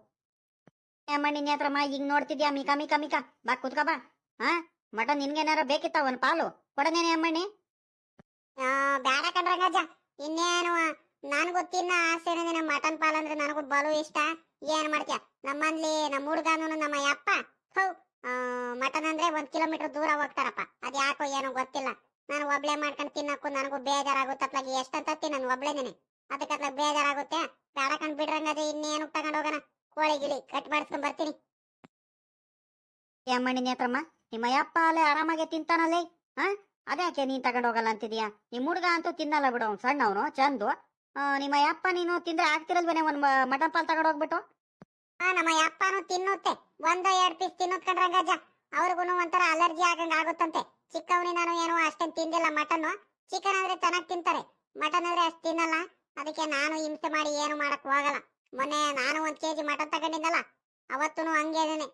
ಅಮ್ಮ ನಿನ್ನ ಹತ್ರ ಮಾ ಈಗ ನೋಡ್ತಿದ್ಯಾ? ಮಿಕ ಮಿಕ ಮಿಕ ಬಾ ಕುತ್ಕ ಬಾ. ಹಾ ಮಟನ್ ನಿನ್ಗೇನಾರ ಬೇಕಿತ್ತ? ಒಂದ್ ಪಾಲು. ಕೊಡನೇನೆ ಅಮ್ಮಣ್ಣಿ. ಆ, ಬ್ಯಾಡ ಕಣ್ರಂಗಜ್ಜ ಇನ್ನೇನು ನನಗೂ ತಿನ್ನ ಆಸೆ ನಮ್ಮ ಮಟನ್ ಪಾಲ್ ಅಂದ್ರೆ ನನಗೂ ಬಲು ಇಷ್ಟ. ಏನ್ ಮಾಡ್ತೀಯ? ನಮ್ಮಲ್ಲಿ ನಮ್ಮ ಹುಡುಗನು ನಮ್ಮ ಅಪ್ಪ ಹೌ ಮಟನ್ ಅಂದ್ರೆ ಒಂದ್ ಕಿಲೋಮೀಟರ್ ದೂರ ಹೋಗ್ತಾರಪ್ಪ. ಅದ್ ಯಾಕೋ ಏನೋ ಗೊತ್ತಿಲ್ಲ. ನಾನು ಒಬ್ಳೆ ಮಾಡ್ಕೊಂಡು ತಿನ್ನಕ್ಕೂ ನನಗೂ ಬೇಜಾರಾಗುತ್ತೆ. ಅತ್ಲಾಗಿ ಎಷ್ಟಂತ ತಿನ್ನ ಒಬ್ಳೆನೇನೆ. ಅದಕ್ಕೆ ಬೇಜಾರಾಗುತ್ತೆ. ಬೇಡ ಕಂಡ್ ಬಿಡ್ರಂಗದೆ ಇನ್ನೇನು ತಗೊಂಡ್ ಹೋಗೋಣ. ಕೋಳಿ ಗಿಳಿ ಕಟ್ ಮಾಡಿಸ್ಕೊಂಡ್ ಬರ್ತೀನಿ. ಏಮಣ್ಣಿ ನೇತ್ರಮ್ಮ ನಿಮ್ಮ ಯಪ್ಪ ಅಲ್ಲೇ ಆರಾಮಾಗೆ ತಿಂತಾನಲ್ಲೇ? ಹಾ? ಅದ್ಯಾಕೆ ನೀನ್ ತಗೊಂಡ್ ಹೋಗಲ್ಲ ಅಂತಿದ್ಯಾ? ನಿಮ್ ಹುಡ್ಗ ಅಂತೂ ತಿನ್ನಲ್ಲ ಬಿಡು ಅವ್ನು ಸಣ್ಣವನು ಚಂದು. ನಿಮ್ಮ ಯಪ್ಪ ನೀನು ತಿಂದ್ರೆ ಆಗ್ತಿರಲ್ವೇನೆ ಒಂದ್ ಮಟನ್ ಪಾಲ್ ತಗೊಂಡ್ ಹೋಗ್ಬಿಟ್ಟು? ಆ ನಮ್ಮ ಯಪ್ಪನು ತಿನ್ನುತ್ತೆ. ಒಂದೋ ಎರಡ್ ಪೀಸ್ ತಿನ್ನುತ್ಕಂಡ್ರಂಗಜ್ಜ ಅವ್ರಿಗೂ ಒಂಥರ ಅಲರ್ಜಿ ಆಗಂಗ ಆಗುತ್ತಂತೆ. ಚಿಕ್ಕವನಿ ನಾನು ಏನು ಅಷ್ಟೇನ್ ತಿಂದಿಲ್ಲ ಮಟನ್ ಚಿಕನ್ ಅಂದ್ರೆ ಚೆನ್ನಾಗಿ ತಿಂತಾರೆ. ಮಟನ್ ಅಂದ್ರೆ ಅಷ್ಟ್ ತಿನ್ನಲ್ಲ. ಅದಕ್ಕೆ ನಾನು ಹಿಂಸೆ ಮಾಡಿ ಏನು ಮಾಡಕ್ ಹೋಗಲ್ಲ. ಮೊನ್ನೆ ನಾನು ಒಂದ್ ಕೆಜಿ ಮಟನ್ ತಗೊಂಡಿದ್ದಲ್ಲ ಅವತ್ತೂ ಹಂಗೇನೆ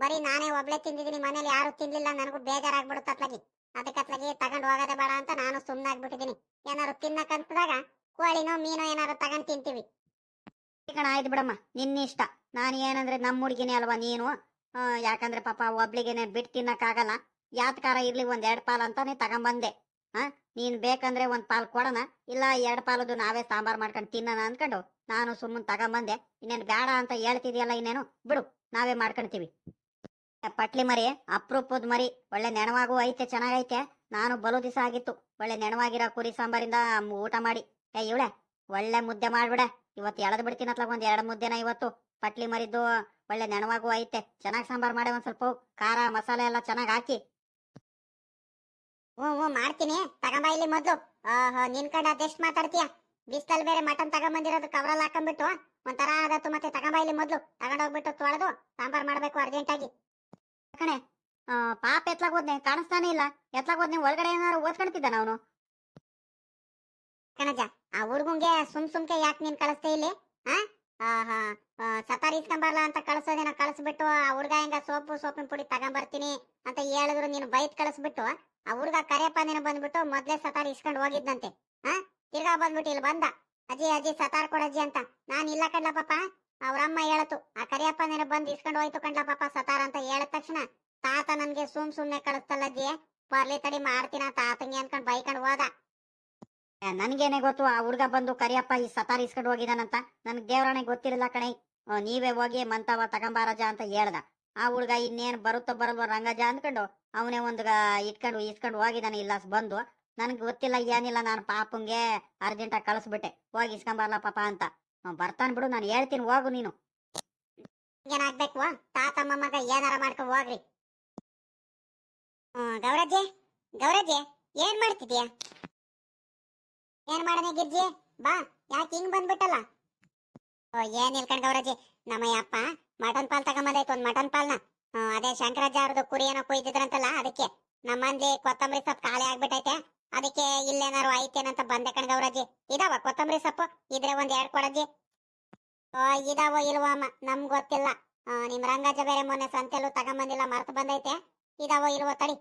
ಬರೀ ನಾನೇ ಒಬ್ಳೆ ತಿಂದಿದ್ದೀನಿ, ಮನೇಲಿ ಯಾರು ತಿನ್ಲಿಲ್ಲ, ನನಗೂ ಬೇಜಾರಾಗ್ಬಿಡುತ್ತೆ ಅತ್ಲಾಗಿ. ಅದಕ್ಕೆ ಅತ್ಲಾಗಿ ತಗೊಂಡು ಹೋಗೋದೇ ಬೇಡ ಅಂತ ನಾನು ಸುಮ್ಮನಾಗ್ಬಿಟ್ಟಿದ್ದೀನಿ ಏನಾರು ತಿನ್ನಕಂತದಾಗ ಕೋಳಿನೋ, ಮೀನೋ ಏನಾರು ತಗೊಂಡ್ ತಿಂತೀವಿ. ಕಣ, ಆಯ್ತು ಬಿಡಮ್ಮ. ನಿನ್ನ ಇಷ್ಟ. ನಾನು ಏನಂದ್ರೆ ನಮ್ಮ ಹುಡುಗಿನೇ ಅಲ್ವಾ ನೀನು? ಯಾಕಂದ್ರೆ ಪಾಪ ಒಬ್ಳಿಗೆನೆ ಬಿಟ್ಟು ತಿನ್ನಕ್ಕಾಗಲ್ಲ. ಯಾತ್ಕಾರ ಇರ್ಲಿ ಒಂದ್ ಎರಡ್ ಪಾಲ್ ಅಂತಾನೆ ತಗೊಂಬಂದೆ. ಹಾ ನೀನ್ ಬೇಕಂದ್ರೆ ಒಂದ್ ಪಾಲ್ ಕೊಡೋಣ ಇಲ್ಲ ಎರಡ್ ಪಾಲದು ನಾವೇ ಸಾಂಬಾರ್ ಮಾಡ್ಕೊಂಡು ತಿನ್ನೋಣ ಅನ್ಕೊಂಡು ನಾನು ಸುಮ್ಮನೆ ತಗೊಂಬಂದೆ. ಇನ್ನೇನ್ ಬೇಡ ಅಂತ ಹೇಳ್ತಿದ್ಯಲ್ಲ ಇನ್ನೇನು? ಬಿಡು, ನಾವೇ ಮಾಡ್ಕೊಂತೀವಿ. ಪಟ್ಲಿ ಮರಿ, ಅಪ್ರೂಪದ ಮರಿ, ಒಳ್ಳೆ ನೆನವಾಗು ಐತೆ, ಚೆನ್ನಾಗೈತೆ. ನಾನು ಬಲು ದಿವಸ ಆಗಿತ್ತು. ಒಳ್ಳೆ ನೆನವಾಗಿರೋ ಕುರಿ ಸಾಂಬಾರಿಂದ ಊಟ ಮಾಡಿ. ಏ, ಇವಳೆ, ಒಳ್ಳೆ ಮುದ್ದೆ ಮಾಡ್ಬಿಡ. ಇವತ್ತು ಎಳದ್ ಬಿಡ್ತೀನಿ ಅತ್ಲಾಗ ಒಂದ್ ಎರಡು ಮುದ್ದೆನ ಇವತ್ತು. ಪಟ್ಲಿ ಮರಿದ್ದು ಒಳ್ಳೆ ನೆನವಾಗು ಐತೆ. ಚೆನ್ನಾಗಿ ಸಾಂಬಾರ್ ಮಾಡಿ ಒಂದ್ ಸ್ವಲ್ಪ ಖಾರ, ಮಸಾಲೆ ಎಲ್ಲ ಚೆನ್ನಾಗಿ ಹಾಕಿ. ಹ್ಞೂ ಹ್ಞೂ ಮಾಡ್ತೀನಿ ತಗೊಂಬ ಇಲ್ಲಿ ಮೊದ್ಲು. ನಿನ್ ಕಡೆ ಅದೆಷ್ಟ್ ಮಾತಾಡ್ತೀಯ? ಬಿಸ್ತಲ್ ಬೇರೆ ಮಟನ್ ತಗೊಂಬಂದಿರೋದು ಕವರಲ್ಲಿ ಹಾಕೊಂಡ್ಬಿಟ್ಟು ಒಂಥರ ಆದತ್ತು ಮತ್ತೆ ತಗೊಂಬ ಇಲ್ಲಿ ಮೊದ್ಲು. ತಗೊಂಡೋಗ್ಬಿಟ್ಟು ತೊಳೆದು ಸಾಂಬಾರ್ ಮಾಡಬೇಕು ಅರ್ಜೆಂಟ್ ಆಗಿ ಕಣೆ ಪಾಪ ಎತ್ಲಾಗ ಹೋದ್ನೆ, ಕಾಣಿಸ್ತಾನೆ ಇಲ್ಲ. ಎತ್ಲಾಗ ಹೋದ್ನೆ, ಒಳಗಡೆ ಏನಾರು ಓದ್ಕೊಳ್ತಿದ್ದಾನ ಅವನು? ಕಣಜ, ಆ ಹುಡ್ಗಂಗೆ ಸುಮ್ ಸುಮ್ಕೆ ಯಾಕೆ ನೀನ್ ಕಳಿಸ್ತೇ ಇಲ್ಲಿ? ಸತಾರ್ ಇಸ್ಕೊಂಬರ್ಲ ಅಂತ ಕಳ್ಸೋದೇನ ಕಳಿಸ್ಬಿಟ್ಟು ಆ ಹುಡ್ಗ ಹೆಂಗ ಸೋಪು, ಸೋಪಿನ ಪುಡಿ ತಗೊಂಬರ್ತೀನಿ ಅಂತ ಹೇಳಿದ್ರು ನೀನು ಬೈತ್ ಕಳಿಸ್ಬಿಟ್ಟು ಆ ಹುಡುಗ ಕರೆಯಪ್ಪ ನೀನು ಬಂದ್ಬಿಟ್ಟು ಮೊದ್ಲೇ ಸತಾರ್ ಇಸ್ಕೊಂಡು ಹೋಗಿದ್ನಂತೆ. ಹಾ ತಿರ್ಗಾ ಬಂದ್ಬಿಟ್ಟು ಇಲ್ಲಿ ಬಂದ. ಅಜ್ಜಿ ಅಜ್ಜಿ, ಸತಾರ್ ಕೊಡಜ್ಜಿ ಅಂತ. ನಾನ್ ಇಲ್ಲ ಕಂಡ್ಲ ಪಾಪ. ಅವ್ರಮ್ಮ ಹೇಳತು ಆ ಕರಿಯಪ್ಪ ನೆನ ಬಂದ್ ಇಸ್ಕೊಂಡು ಹೋಯ್ತು ಕಣ್ಲ ಪಾಪ ಸತಾರ್ ಅಂತ ಹೇಳಿದ ತಕ್ಷಣ ತಾತ ನನ್ಗೆ ಸುಮ್ ಸುಮ್ನೆ ಕಳಿಸ್ತಲ್ಲ ಅಜ್ಜಿ. ಬರ್ಲಿ ತಡಿ ಮಾಡ್ತೀನ ತಾತಂಗೆ ಅನ್ಕೊಂಡ್ ಬೈಕೊಂಡ್ ಹೋದ. ನನ್ಗೇನೆ ಗೊತ್ತು ಆ ಹುಡ್ಗ ಬಂದು ಕರಿಯಪ್ಪ ಈ ಸತಾರ್ ಇಸ್ಕೊಂಡು ಹೋಗಿದಾನಂತ. ನನ್ಗೆ ದೇವರಾಣೆ ಗೊತ್ತಿರಲಿಲ್ಲ ಕಣೆ. ನೀವೇ ಹೋಗಿ ಮಂತವ ತಗೊಂಬಾರಜ ಅಂತ ಹೇಳ್ದ. ಆ ಹುಡುಗ ಇನ್ನೇನು ಬರುತ್ತೋ ಬರಲ್ವ ರಂಗಜ ಅಂದ್ಕೊಂಡು ಅವನೇ ಒಂದು ಇಟ್ಕೊಂಡು ಇಸ್ಕೊಂಡು ಹೋಗಿದ್ದಾನೆ ಇಲ್ಲ ಬಂದು. ನನಗೆ ಗೊತ್ತಿಲ್ಲ, ಏನಿಲ್ಲ, ನಾನು ಪಾಪಂಗೆ ಅರ್ಜೆಂಟಾಗಿ ಕಳಿಸ್ಬಿಟ್ಟೆ. ಹೋಗಿ ಇಸ್ಕೊಂಬರ್ಲ ಪಾಪ ಅಂತ. ಬರ್ತಾನೆ ಬಿಡು, ನಾನು ಹೇಳ್ತೀನಿ, ಹೋಗು ನೀನು. ಏನಾಗ್ಬೇಕು? ತಾತ ಮಮ್ಮಗ ಏನಾರ ಮಾಡ್ಕೊಂಡು ಹೋಗ್ರಿ. ಗೌರಜ್ಜಿ ಗೌರಜ್ಜಿ, ಏನ್ ಮಾಡ್ತಿದ್ಯಾ? ಏನ್ ಮಾಡನೆ ಗಿರ್ಜಿ? ಬಾ, ಯಾಕೆ ಹಿಂಗ್ ಬಂದ್ಬಿಟ್ಟಲ್ಲ? ಓ ಏನ್ ಇಲ್ಕಂಡ್ ಗೌರಜ್ಜಿ, ನಮ್ಮಯ್ಯಪ್ಪ ಮಟನ್ ಪಾಲ್ ತಗೊಂಬಂದೈತೆ ಒಂದ್ ಮಟನ್ ಪಾಲ್ನ. ಅದೇ ಶಂಕರಾಜ ಅವ್ರದ್ದು ಕುರಿ ಏನೋ ಕುಯ್ದಿದ್ರಂತಲ್ಲ, ಅದಕ್ಕೆ. ನಮ್ಮಂದಿ ಕೊತ್ತಂಬರಿ ಸೊಪ್ಪು ಖಾಲಿ ಆಗ್ಬಿಟ್ಟೈತೆ. ಅದಕ್ಕೆ ಇಲ್ಲೇನಾರು ಐತೇನಂತ ಬಂದೆ ಕಣ್ ಗೌರಜ್ಜಿ. ಇದಾವ ಕೊತ್ತಂಬರಿ ಸೊಪ್ಪು? ಇದ್ರೆ ಒಂದ್ ಎರಡ್ ಕೊಡಜ್ಜಿ. ಓ ಇಲ್ವಾ ಅಮ್ಮ, ನಮ್ಗ್ ಗೊತ್ತಿಲ್ಲ. ನಿಮ್ ರಂಗಾಜ ಬೇರೆ ಮೊನ್ನೆ ಸಂತೆಲ್ಲೂ ತಗೊಂಬಂದಿಲ್ಲ, ಮರ್ತು ಬಂದೈತೆ. ಇದಾವ ಇಲ್ವೋ ತಡಿ.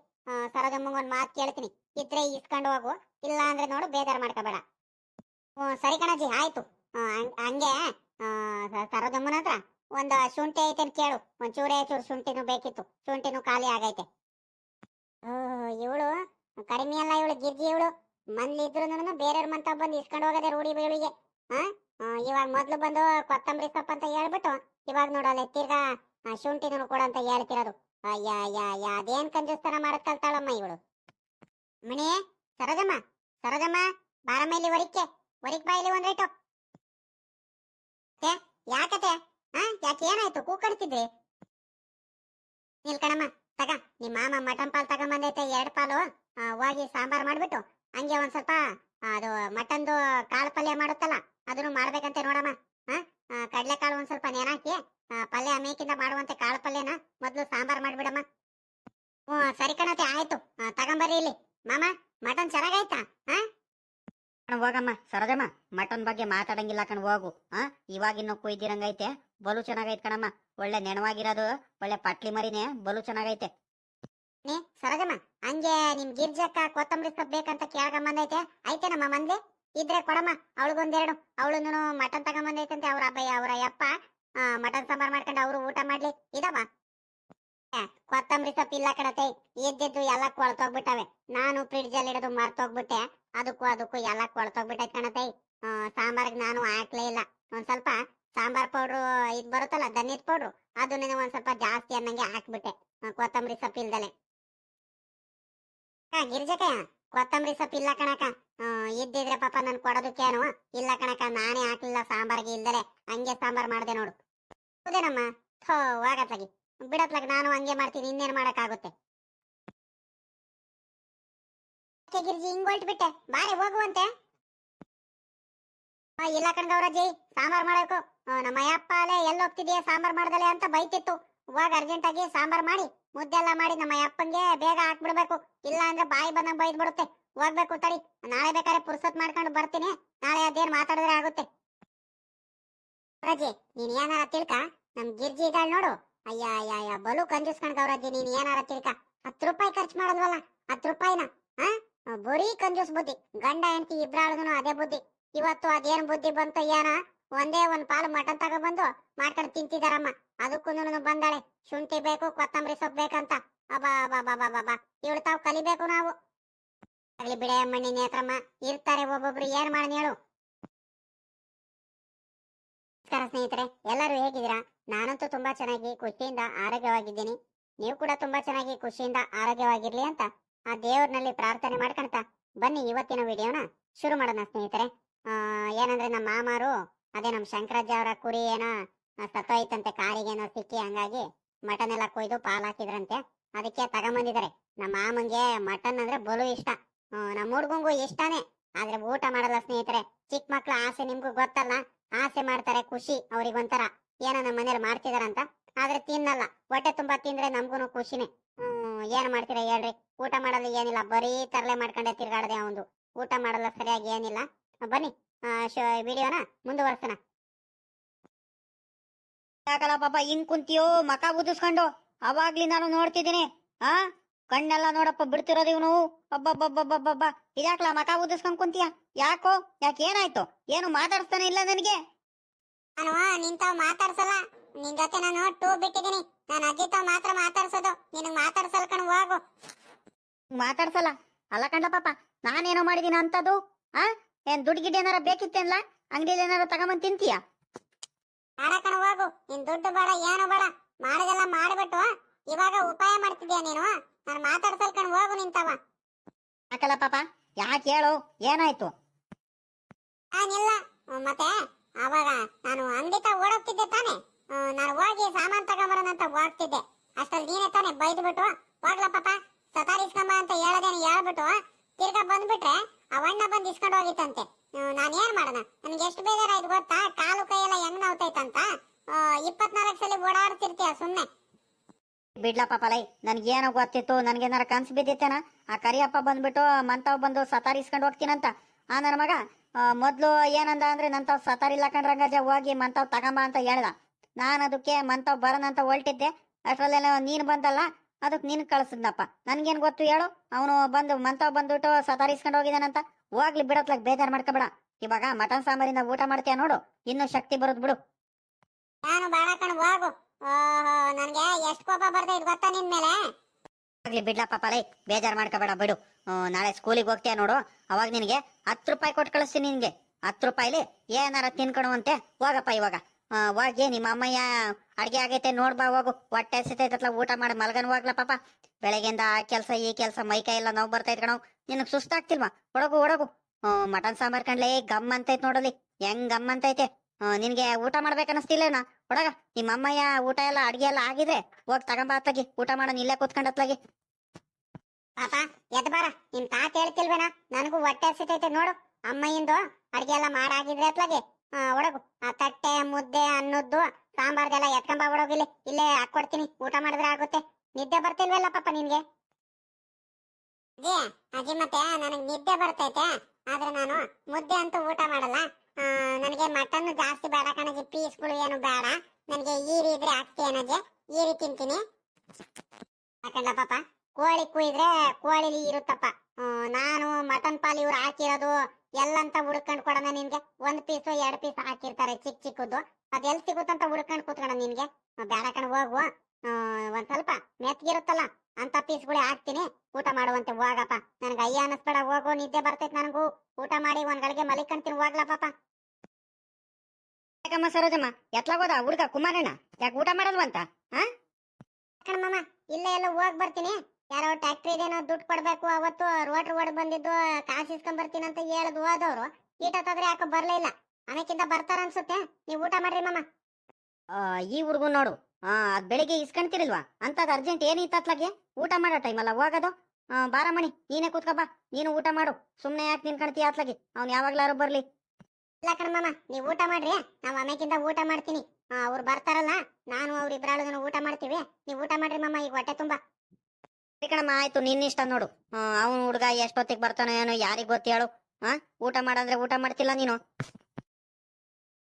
ಸರೋಜಮ್ಮಂಗ್ ಒಂದ್ ಮಾತು ಕೇಳ್ತೀನಿ. ಇದ್ರೆ ಇಸ್ಕೊಂಡು ಹೋಗು. ಇಲ್ಲ ಅಂದ್ರೆ ನೋಡು, ಬೇಜಾರ್ ಮಾಡ್ಕೋಬೇಡ. ಸರಿ ಕಣಜ್ಜಿ, ಆಯ್ತು. ಹಂಗೆ ಸರೋಜಮ್ಮನ ಹತ್ರ ಒಂದು ಶುಂಠಿ ಐತೆ ಕೇಳು. ಒಂದ್ ಚೂರ ಶುಂಠಿನು ಬೇಕಿತ್ತು. ಶುಂಠಿನು ಖಾಲಿ ಆಗೈತೆ. ಇವಳು ಕಡಿಮೆ ಅಲ್ಲ ಇವಳು ಗಿರ್ಜಿ ಇವಳು. ಮಂದಿ ಇದ್ರು ಬೇರೆಯವ್ರ ಮಂತ ಬಂದು ಇಸ್ಕೊಂಡು ಹೋಗದೆ ರೂಢಿ ಬೇಳಿಗೆ. ಹಾ ಇವಾಗ ಮೊದ್ಲು ಬಂದು ಕೊತ್ತಂಬರಿ ಸೊಪ್ಪು ಅಂತ ಹೇಳ್ಬಿಟ್ಟು ಇವಾಗ ನೋಡಲ್ಲ ತಿರ್ಗಾ ಶುಂಠಿನೂ ಕೂಡ ಅಂತ ಹೇಳ್ತಿರೋದು. ಅದೇನ್ ಕಂಜೂಸ್ತನ ಮಾಡಕ್ ಕಲ್ತಾಳಮ್ಮ ಇವಳು. ಮಣಿ, ಸರೋಜಮ್ಮ ಸರೋಜಮ್ಮ, ಬಾರಮ್ಮ ಇಲ್ಲಿ ಹೊರಿಕೆ ಹೊರಿಕ್ ಬಾ ಇಲ್ಲಿ ಒಂದ್ ರೇಟು. ಯಾಕತೆ? ಹಾ ಯಾಕೆ ಏನಾಯ್ತು? ಕೂಕಡ್ತಿದ್ರಿ? ನಿಲ್ಕಣಮ್ಮ ತಗ. ನಿಮ್ಮ ಮಾಮ ಮಟನ್ ಪಾಲ್ ತಗೊಂಬಂದೈತೆ, ಎರಡ್ ಪಾಲು. ಹೋಗಿ ಸಾಂಬಾರ್ ಮಾಡ್ಬಿಟ್ಟು, ಹಂಗೆ ಒಂದ್ ಸ್ವಲ್ಪ ಅದು ಮಟನ್ದು ಕಾಳು ಪಲ್ಯ ಮಾಡುತ್ತಲ್ಲ, ಅದನ್ನು ಮಾಡ್ಬೇಕಂತೆ ನೋಡಮ್ಮ. ಹಾ ಕಡ್ಲೆಕಾಳು ಒಂದ್ ಸ್ವಲ್ಪ ನೆನಾಕಿ ಪಲ್ಯ ಮೇಕಿಂದ ಮಾಡುವಂತೆ ಕಾಳು ಪಲ್ಯನ ಮೊದ್ಲು ಸಾಂಬಾರ್ ಮಾಡ್ಬಿಡಮ್ಮ. ಹ್ಞೂ ಸರಿ ಕಣತೆ, ಆಯ್ತು. ತಗೊಂಬರ್ರಿ ಇಲ್ಲಿ. ಮಾಮ, ಮಟನ್ ಚೆನ್ನಾಗೈತಾ ಹಾ ಹೋಗಮ್ಮ ಸರೋಜಮ್ಮ ಮಟನ್ ಬಗ್ಗೆ ಮಾತಾಡಂಗಿಲ್ಲ ಕಣ್ ಹೋಗು. ಆ ಇವಾಗಿನ್ನು ಕುಯ್ದಿರಂಗೈತೆ. ಬಲು ಚೆನ್ನಾಗೈತೆ ಕಣಮ್ಮ. ಒಳ್ಳೆ ನೆನವಾಗಿರೋದು ಒಳ್ಳೆ ಪಟ್ಲಿ ಮರಿನೇ ಬಲು ಚೆನ್ನಾಗೈತೆ. ನೀ ಸರೋಜಮ್ಮ ಹಂಗೆ ನಿಮ್ ಗಿರ್ಜಕ್ಕ ಕೊತ್ತಂಬರಿ ಸೊಪ್ಪು ಬೇಕಂತ ಕೇಳ್ಕೊಂಬಂದೈತೆ ಐತೆ ನಮ್ಮ ಮಂದಿ? ಇದ್ರೆ ಕೊಡಮ್ಮ ಅವಳಿಗೊಂದೆರಡು. ಅವಳು ಮಟನ್ ತಗೊಂಬಂದೈತಂತೆ ಅವ್ರ ಅಬ್ಬಯ್ಯ ಅವರ ಯಪ್ಪ ಆ, ಮಟನ್ ಸಾಂಬಾರ್ ಮಾಡ್ಕೊಂಡು ಅವರು ಊಟ ಮಾಡ್ಲಿ. ಇದಮ್ಮ? ಕೊತ್ತಂಬರಿ ಸೊಪ್ಪು ಇಲ್ಲ ಕಣತೆ. ಇದ್ದಿದ್ದು ಎಲ್ಲ ಕೊಳ್ತೋಗ್ಬಿಟ್ಟವೆ. ನಾನು ಫ್ರಿಡ್ಜ್ ಅಲ್ಲಿ ಇಡೋದು ಮರ್ತೋಗ್ಬಿಟ್ಟೆ. ಅದಕ್ಕೂ ಅದಕ್ಕೂ ಎಲ್ಲ ಕೊಳ್ತೋಗ್ಬಿಟ್ಟೈತೆ ಕಣತೈ. ಸಾಂಬಾರ್ಗ್ ನಾನು ಹಾಕ್ಲೇ ಇಲ್ಲ. ಒಂದ್ ಸ್ವಲ್ಪ ಸಾಂಬಾರ್ ಪೌಡ್ರು ಇದ್ ಬರುತ್ತಲ್ಲ ಧನ್ಯದ ಪೌಡ್ರು ಅದನ್ನ ಒಂದ್ ಸ್ವಲ್ಪ ಜಾಸ್ತಿ ಅನ್ನಂಗೆ ಹಾಕ್ಬಿಟ್ಟೆ. ಕೊತ್ತಂಬರಿ ಸೊಪ್ಪು ಇಲ್ದಲೆ. ಆ, ಗಿರಿಜಕ ಕೊತ್ತಂಬರಿ ಸೊಪ್ಪು ಇಲ್ಲ ಕಣಕ ಇದ್ದಿದ್ರೆ ಪಾಪ ನನ್ ಕೊಡೋದಕ್ಕೇನು ಇಲ್ಲ ಕಣಕ ನಾನೇ ಹಾಕ್ಲಿಲ್ಲ ಸಾಂಬಾರ್ಗೆ ಇಲ್ದಲೆ. ಹಂಗೆ ಸಾಂಬಾರ್ ಮಾಡ್ದೆ ನೋಡು. ಹೌದೇನಮ್ಮ? ಥೋ ಹೋಗತ್ಲಾಗಿ ಬಿಡತ್ಲಾಗ ನಾನು ಹಂಗೆ ಮಾಡ್ತೀನಿ ಇನ್ನೇನ್ ಮಾಡಕ್ಕಾಗುತ್ತೆ? ಗಿರ್ಜಿ ಹಿಂಗ್ ಹೊಲ್ಟ್ಬಿಟ್ಟೆ. ಬಾರೆ, ಹೋಗುವಂತೆ. ಇಲ್ಲ ಕಣ್ಗವ್ರಜ್ಜಿ ಸಾಂಬಾರ್ ಮಾಡಬೇಕು. ನಮ್ಮ ಅಯ್ಯಪ್ಪ ಅಲ್ಲೇ ಎಲ್ಲಿ ಹೋಗ್ತಿದ್ಯಾ ಸಾಂಬಾರ್ ಮಾಡ್ದಲೆ ಅಂತ ಬೈತಿತ್ತು. ಇವಾಗ ಅರ್ಜೆಂಟ್ ಆಗಿ ಸಾಂಬಾರ್ ಮಾಡಿ ಮುದ್ದೆ ಎಲ್ಲ ಮಾಡಿ ನಮ್ಮ ಅಯ್ಯಪ್ಪಂಗೆ ಬೇಗ ಹಾಕ್ಬಿಡ್ಬೇಕು. ಇಲ್ಲ ಅಂದ್ರೆ ಬಾಯಿ ಬಂದಂಗ್ ಬೈದ್ ಬಿಡುತ್ತೆ ಹೋಗ್ಬೇಕು, ತಡಿ. ನಾಳೆ ಬೇಕಾದ್ರೆ ಪುರ್ಸತ್ ಮಾಡ್ಕೊಂಡು ಬರ್ತೀನಿ. ನಾಳೆ ಅದೇನ್ ಮಾತಾಡಿದ್ರೆ ಆಗುತ್ತೆ. ರಜೆ ನೀನ್ ಏನಾರ ತಿಳ್ಕ? ನಮ್ ಗಿರ್ಜಿ ಇದ್ದಾಳ ನೋಡು. ಅಯ್ಯ ಅಯ್ಯ ಅಯ್ಯ, ಬಲು ಕಂಜೂಸ್ ಗೌರಜ್ಜಿ, ನೀನ್ ಏನಾರ ತಿಳ್ಕ. ಹತ್ತು ರೂಪಾಯಿ ಖರ್ಚು ಮಾಡಲ್ವಲ್ಲ? ಹತ್ತು ರೂಪಾಯಿನ ಹಾ ಬರೀ ಕಂಜೂಸ್ ಬುದ್ಧಿ. ಗಂಡ, ಹೆಂಡತಿ ಇಬ್ರಾಳದನು ಅದೇ ಬುದ್ಧಿ. ಇವತ್ತು ಅದೇನ್ ಬುದ್ಧಿ ಬಂತು ಏನ? ಒಂದೇ ಒಂದ್ ಪಾಲು ಮಟನ್ ತಗೊಬಂದು ಮಾಡ್ಕೊಂಡು ತಿಂತಿದಾರಮ್ಮ. ಅದಕ್ಕೂ ಬಂದಾಳೆ. ಶುಂಠಿ ಬೇಕು, ಕೊತ್ತಂಬರಿ ಸೊಪ್ಪು ಬೇಕಂತ. ಅಬಾ ಬಾ ಬಾ ಬಾ ಬಾ ಇವಳು ತಾವು ಕಲಿಬೇಕು ನಾವು. ಆಗ್ಲಿ ಬಿಡೆ ಅಮ್ಮಣ್ಣಿ ನೇತ್ರಮ್ಮ. ಇರ್ತಾರೆ ಒಬ್ಬೊಬ್ರು. ಏನ್ ಮಾಡಿ ಹೇಳು. ನಮಸ್ಕಾರ ಸ್ನೇಹಿತರೆ. ಎಲ್ಲರೂ ಹೇಗಿದ್ದೀರಾ? ನಾನಂತೂ ತುಂಬಾ ಚೆನ್ನಾಗಿ ಖುಷಿಯಿಂದ ಆರೋಗ್ಯವಾಗಿದ್ದೀನಿ. ನೀವು ಕೂಡ ತುಂಬಾ ಚೆನ್ನಾಗಿ ಖುಷಿಯಿಂದ ಆರೋಗ್ಯವಾಗಿರ್ಲಿ ಅಂತ ಆ ದೇವ್ರನಲ್ಲಿ ಪ್ರಾರ್ಥನೆ ಮಾಡ್ಕೊಂತ ಬನ್ನಿ ಇವತ್ತಿನ ವಿಡಿಯೋನ ಶುರು ಮಾಡೋಣ ಸ್ನೇಹಿತರೆ. ಏನಂದ್ರೆ ನಮ್ಮ ಮಾಮಾರು, ಅದೇ ನಮ್ಮ ಶಂಕರಜ್ಜ ಅವರ ಕುರಿ ಏನೋ ಸತ್ತೋಯ್ತಂತೆ ಕಾರಿಗೇನೋ ಸಿಕ್ಕಿ ಹಂಗಾಗಿ ಮಟನ್ ಎಲ್ಲ ಕೊಯ್ದು ಪಾಲ್ ಹಾಕಿದ್ರಂತೆ. ಅದಕ್ಕೆ ತಗೊಂಬಂದಿದ್ದಾರೆ. ನಮ್ಮ ಮಾಮಂಗೆ ಮಟನ್ ಅಂದ್ರೆ ಬಲು ಇಷ್ಟ. ನಮ್ಮ ಹುಡ್ಗಂಗೂ ಇಷ್ಟನೇ. ಆದ್ರೆ ಊಟ ಮಾಡಲ್ಲ ಸ್ನೇಹಿತರೆ. ಚಿಕ್ಕ ಮಕ್ಳ ಆಸೆ ನಿಮ್ಗೂ ಗೊತ್ತಲ್ಲ. ಆಸೆ ಮಾಡ್ತಾರೆ ಖುಷಿ, ಅವ್ರಿಗೊಂಥರ. ಏನೋ ನಮ್ಮ ಮನೇಲಿ ಮಾಡ್ತಿದಾರಂತ. ಆದ್ರೆ ತಿನ್ನಲ್ಲ. ಹೊಟ್ಟೆ ತುಂಬಾ ತಿಂದ್ರೆ ನಮ್ಗೂ ಖುಷಿನೇ. ಏನ್ ಮಾಡ್ತೀರಾ ಹೇಳ್ರಿ? ಊಟ ಮಾಡಲ್ಲ ಏನಿಲ್ಲ ಬರೀ ತರಲೆ ಮಾಡ್ಕೊಂಡೆ ತಿರ್ಗಾಡದೆ ಅವಂದು. ಊಟ ಮಾಡಲ್ಲ ಸರಿಯಾಗಿ ಏನಿಲ್ಲ. ಬನ್ನಿ ವಿಡಿಯೋನ ಮುಂದುವರ್ಸೋಣ. ಯಾಕಲ್ಲ ಪಾಪ ಹಿಂಗ್ ಕುಂತಿಯೋ ಮಕ ಬುದಿಸ್ಕೊಂಡು ಅವಾಗ್ಲಿ ನಾನು ನೋಡ್ತಿದ್ದೀನಿ ಆ? ಕಣ್ಣೆಲ್ಲ ನೋಡಪ್ಪ ಬಿಡ್ತಿರೋದು ಇವನು. ಅಬ್ಬಬ್ಬಬ್ಬಬ್ಬಬ್ಬ ಇದ್ಯಾಕ್ಲ ಮಕ ಊದಿಸ್ಕೊಂಡ್ ಕುಂತೀಯ? ಯಾಕೋ? ಯಾಕೆ ಏನಾಯ್ತು? ಏನು ಮಾತಾಡ್ಸ್ತಾನೆ ಇಲ್ಲ ನನಗೆ? ನಾನು ನಿಂತ ಮಾತಾಡ್ಸಲ್ಲ. ನಿನ್ ಜೊತೆ ನಾನು ಟೂ ಬಿಟ್ಟಿದ್ದೀನಿ. ನಾನು ಅಜ್ಜಿ ತಾವ್ ಮಾತ್ರ ಮಾತಾಡ್ಸೋದು. ನಿನಗ್ ಮಾತಾಡ್ಸಲ್ ಕಣ್ ಹೋಗು. ಮಾತಾಡ್ಸಲ್ಲ? ಅಲ್ಲ ಕಂಡ ಪಾಪ ನಾನೇನೋ ಮಾಡಿದೀನ ಅಂತದು? ಆ? ಏನ್ ದುಡ್ಡು ಗಿಡ್ ಏನಾರ ಬೇಕಿತ್ತೇನ್ಲ? ಅಂಗಡಿಯಲ್ಲಿ ಏನಾರ ತಗೊಂಬಂದ್ ತಿಂತೀಯ? ಕಣ್ ಹೋಗು. ನಿನ್ ದುಡ್ಡು ಬೇಡ ಏನು ಬೇಡ. ಮಾಡೋದೆಲ್ಲ ಮಾಡ್ಬಿಟ್ಟು ಇವಾಗ ಉಪಾಯ ಮಾಡ್ತಿದ್ಯಾ ನೀನು? ನಾನು ಮಾತಾಡ್ಸಲ್ ಕಣ್ ಹೋಗು ನಿಂತವ. ಯಾಕಲ್ಲ ಪಾಪ ಯಾಕೆ ಹೇಳು? ಏನಾಯ್ತು? ನಾನಿಲ್ಲ. ಮತ್ತೆ ಅವಾಗ ನಾನು ಅಂಗಡಿ ಓಡೋಗ್ತಿದ್ದೆ ತಾನೆ? ನಾನು ಹೋಗಿ ಸಾಮಾನ್ ತಗೊಂಬರೋಣ ಅಂತ ಹೋಗ್ತಿದ್ದೆ. ಅಷ್ಟಲ್ಲಿ ನೀನೇ ತಾನೆ ಬೈದ್ಬಿಟ್ಟು, ಹೋಗ್ಲ ಪಾಪ ಸತಾರಿಸ್ಕೊಂಬ ಅಂತ ಹೇಳದೇನೆ ಹೇಳ್ಬಿಟ್ಟು, ತಿರ್ಗಾ ಬಂದ್ಬಿಟ್ರೆ ಅವಣ್ಣ ಬಂದು ಇಸ್ಕೊಂಡು ಹೋಗಿತ್ತಂತೆ. ಏನ್ ಮಾಡೋಣ? ನನ್ಗೆ ಎಷ್ಟು ಬೇಜಾರಾಯ್ತು ಗೊತ್ತಾ? ಕಾಲು ಕೈ ಎಲ್ಲ ಹೆಂಗ್ ನೋವ್ತೈತಂತ? ಇಪ್ಪತ್ನಾಲ್ಕು ಸಲ ಓಡಾಡ್ತಿರ್ತೀಯ ಸುಮ್ಮನೆ ಲೈ ನನ್ಗೇನೋ ಗೊತ್ತಿತ್ತು ನನ್ಗೇನಾರ ಕನ್ಸು ಬಿದ್ದಿತ್ತೇನ? ಆ ಕರಿಯಪ್ಪ ಬಂದ್ಬಿಟ್ಟು, ಮಂತಾವ್ ಬಂದು ಸತಾರಿಸ್ಕೊಂಡು ಹೋಗ್ತೀನಂತ. ಆ ನನ್ನ ಮಗ ಮೊದ್ಲು ಏನಂದ ಅಂದ್ರೆ ನಂತಾವ್ ಸತಾರಿ ಕಂಡ್ರಂಗಜ ಹೋಗಿ ಮಂತಾವ್ ತಗೊಂಬ ಅಂತ ಹೇಳ್ದ. ನಾನು ಅದಕ್ಕೆ ಮಂತವ್ ಬರೋಣ ಅಂತ ಹೊಲ್ಟಿದ್ದೆ ಅಷ್ಟ್ರಲ್ಲೇನೋ ನೀನು ಬಂದಲ್ಲ ಅದಕ್ಕೆ ನೀನು ಕಳಿಸಿದ್ನಪ್ಪ. ನನ್ಗೇನ್ ಗೊತ್ತು ಹೇಳು? ಅವನು ಬಂದು ಮಂತವ್ ಬಂದ್ಬಿಟ್ಟು ಸತಾರಿಸ್ಕೊಂಡು ಹೋಗಿದ್ದಾನಂತ ಹೋಗ್ಲಿ ಬಿಡತ್ಲಾಗ ಬೇಜಾರ್ ಮಾಡ್ಕೊಬೇಡ. ಇವಾಗ ಮಟನ್ ಸಾಂಬಾರಿಂದ ಊಟ ಮಾಡ್ತೀಯ ನೋಡು. ಇನ್ನೂ ಶಕ್ತಿ ಬರೋದು ಬಿಡು. ನಾನು ಬಾಳ ಕಣ್ ಹೋಗು ನನಗೆ ಎಷ್ಟು ಕೋಪ ಬರ್ತೈತ್ ಗೊತ್ತಾ ನಿನ್ ಮೇಲೆ? ಆಗ್ಲಿ ಬಿಡ್ಲಪ್ಪ ಪಲೈ ಬೇಜಾರ್ ಮಾಡ್ಕೋಬೇಡ ಬಿಡು. ನಾಳೆ ಸ್ಕೂಲಿಗೆ ಹೋಗ್ತೀಯ ನೋಡು. ಅವಾಗ ನಿನಗೆ ಹತ್ತು ರೂಪಾಯಿ ಕೊಟ್ಟು ಕಳಿಸ್ತೀನಿ ನಿನಗೆ. ಹತ್ತು ರೂಪಾಯಿಲಿ ಏನಾರ ತಿನ್ಕೊಡುವಂತೆ ಹೋಗಪ್ಪ ಇವಾಗ. ಹೋಗಿ ನಿಮ್ಮ ಅಮ್ಮಯ್ಯ, ಅಡ್ಗೆ ಆಗೈತೆ ನೋಡ್ಬಾ ಹೋಗು. ಹೊಟ್ಟೆ ಹಸಿತೈತತ್ಲ, ಊಟ ಮಾಡಿ, ಮಲ್ಗನ್ ಹೋಗ್ಲ ಪಾಪ. ಬೆಳಗ್ಗೆಯಿಂದ ಆ ಕೆಲಸ, ಈ ಕೆಲಸ ಮೈಕೈ ಎಲ್ಲ ನೋವು ಬರ್ತಾ ಕಣವ್ ನಿನಗ್ ಸುಸ್ತಾಗ್ತಿಲ್ವಾ ಒಡಗು ಒಡಗು ಮಟನ್ ಸಾಂಬಾರ್ ಕಂಡ್ಲೆ ಗಮ್ ಅಂತೈತೆ ನೋಡಲಿ ಹೆಂಗ್ ಗಮ್ ಅಂತೈತೆ? ನಿನ್ಗೆ ಊಟ ಮಾಡ್ಬೇಕನ್ನಿಸ್ತಿಲ್ಲೇನ ಒಡಗ ನಿಮ್ಮ ಅಮ್ಮಯ್ಯ, ಊಟ ಎಲ್ಲ, ಅಡಿಗೆ ಎಲ್ಲ ಆಗಿದೆ ಹೋಗ್ ತಗೊಂಬಾ ಅತ್ತಗಿ ಊಟ ಮಾಡೋಣ ಇಲ್ಲೇ ಕೂತ್ಕೊಂಡತ್ಲಾಗಿ ಪಾಪ, ಎದ್ ಬಾರ. ನಿನ್ ತಾತ ಹೇಳ್ತಿಲ್ವೇನ? ನನಗೂ ಹೊಟ್ಟೆ ಸಿತೈತೆ ನೋಡು. ಅಮ್ಮಯ್ಯಂದು ಅಡ್ಗೆ ಎಲ್ಲ ಮಾಡಾಗಿದ್ರೆ ಅತ್ಲಾಗೆ. ಒಡಗು. ಆ ತಟ್ಟೆ, ಮುದ್ದೆ, ಅನ್ನದ್ದು, ಸಾಂಬಾರ್ದೆಲ್ಲ ಎತ್ಕೊಂಬ ಒಡಗಿಲ್ಲಿ ಇಲ್ಲೇ. ಹಾಕೊಡ್ತೀನಿ ಊಟ ಮಾಡಿದ್ರೆ ಆಗುತ್ತೆ. ನಿದ್ದೆ ಬರ್ತಿಲ್ವಲ್ಲ ಪಾಪ ನಿನ್ಗೆ? ಅಜ್ಜಿ ಮತ್ತೆ ನನಗೆ ನಿದ್ದೆ ಬರ್ತೈತೆ. ಆದ್ರೆ ನಾನು ಮುದ್ದೆ ಅಂತೂ ಊಟ ಮಾಡಲ್ಲ. ನನಗೆ ಮಟನ್ ಜಾಸ್ತಿ ಬೇಡ ಕಣಜಿ ಪೀಸ್ಗಳು ಏನು ಬೇಡ. ನನಗೆ ಈರಿ ಇದ್ರೆ ಹಾಕ್ತೀಯನಜ್ಜಿ ಈರಿ ತಿಂತೀನಿ. ಯಾಕಂದ ಪಾಪ? ಕೋಳಿ ಕುಯ್ದ್ರೆ ಕೋಳಿಲಿ ಇರುತ್ತಪ್ಪ. ನಾನು ಮಟನ್ ಪಾಲ್ ಇವ್ರು ಹಾಕಿರೋದು ಎಲ್ಲಂತ ಹುಡ್ಕೊಂಡ್ ಕೊಡೋಣ ನಿನ್ಗೆ? ಒಂದ್ ಪೀಸು ಎರಡ್ ಪೀಸ್ ಹಾಕಿರ್ತಾರೆ ಚಿಕ್ಕ ಚಿಕ್ಕದ್ದು ಅದ್ ಎಲ್ ಸಿಗುತ್ತಂತ ಹುಡ್ಕೊಂಡ್ ಕೂತ್ಕೊಳ ನಿನ್ಗೆ? ಬೇಡ ಕಣ್ ಹೋಗುವ. ಒಂದ್ ಸ್ವಲ್ಪ ಮೆತ್ಗಿರುತ್ತಲ್ಲ ಅಂತ ಪೀಸ್ಗಳೇ ಹಾಕ್ತೀನಿ. ಊಟ ಮಾಡುವಂತೆ ಹೋಗಪ್ಪ. ನನ್ಗೆ ಅಯ್ಯ ಅನ್ನಿಸ್ಬೇಡ ಹೋಗು ನಿದ್ದೆ ಬರ್ತೈತ್ ನನಗೂ. ಊಟ ಮಾಡಿ ಒಂದ್ ಗಳಿಗೆ ಮಲಿಕಂತೀನಿ ಹೋಗ್ಲಾ ಪಾಪ ಯಾಕಮ್ಮ ಸರೋಜಮ್ಮ? ಎತ್ಲಾಗೋದ ಹುಡ್ಗ ಕುಮಾರಣ್ಣ? ಯಾಕೆ ಊಟ ಮಾಡಲ್ವಂತ? ಹಾ ಕಣಮ್ಮ ಇಲ್ಲೇ ಎಲ್ಲ ಹೋಗ್ ಬರ್ತೀನಿ. ಯಾರೋ ಟ್ಯಾಕ್ಟ್ರಿ ಇದೇನೋ ದುಡ್ಡು ಕೊಡ್ಬೇಕು ಅವತ್ತು ರೋಟ್ರ್ ರೋಡ್ ಬಂದಿದ್ದು ಕಾಸು ಇಸ್ಕೊಂಡ್ ಬರ್ತೀನಿ ಅಂತ ಹೇಳದ್ ಹೋದವ್ರು. ಈಟತ್ತಾದ್ರೆ ಯಾಕೋ ಬರ್ಲೇ ಇಲ್ಲ. ಅನಕ್ಕಿಂತ ಬರ್ತಾರ ಅನ್ಸುತ್ತೆ. ನೀವು ಊಟ ಮಾಡ್ರಿ ಮಾಮ. ಆ, ಈ ಊರ್ಗು ನೋಡು. ಆ ಅದ್ ಬೆಳಿಗ್ಗೆ ಇಸ್ಕೊಂತಿರಿಲ್ವಾ? ಅಂತದ್ ಅರ್ಜೆಂಟ್ ಏನಿತ್ತು ಅತ್ಲಾಗೆ ಊಟ ಮಾಡೋ ಟೈಮ್ ಅಲ್ಲ ಹೋಗೋದು. ಆ, ಬಾರ ಮಣಿ ನೀನೇ ಕೂತ್ಕೋ ಬಾ. ನೀನು ಊಟ ಮಾಡು. ಸುಮ್ನೆ ಯಾಕೆ ನಿನ್ಕಣ್ತೀಯ ಅತ್ಲಾಗೆ ಅವ್ನು ಯಾವಾಗ್ಲಾರು ಬರ್ಲಿ. ಇಲ್ಲ ಕಣಮ್ಮ ನೀವು ಊಟ ಮಾಡ್ರಿ. ನಾವ್ ಅಮೇಕಿಂದ ಊಟ ಮಾಡ್ತೀನಿ. ಅವ್ರು ಬರ್ತಾರಲ್ಲ ನಾನು ಅವ್ರಿಬ್ರಾಳು ಊಟ ಮಾಡ್ತೀವಿ. ನೀವು ಊಟ ಮಾಡ್ರಿ ಮಾಮ ಈಗ ಹೊಟ್ಟೆ ತುಂಬಾ. ಕಣಮ್ಮ, ಆಯ್ತು ನಿನ್ನಿಷ್ಟ ನೋಡು. ಅವನು ಹುಡುಗ ಎಷ್ಟೊತ್ತಿಗೆ ಬರ್ತಾನೋ ಏನೋ ಯಾರಿಗ್ ಗೊತ್ತೇಳು ಹೇಳು. ಊಟ ಮಾಡಂದ್ರೆ ಊಟ ಮಾಡ್ತಿಲ್ಲ ನೀನು.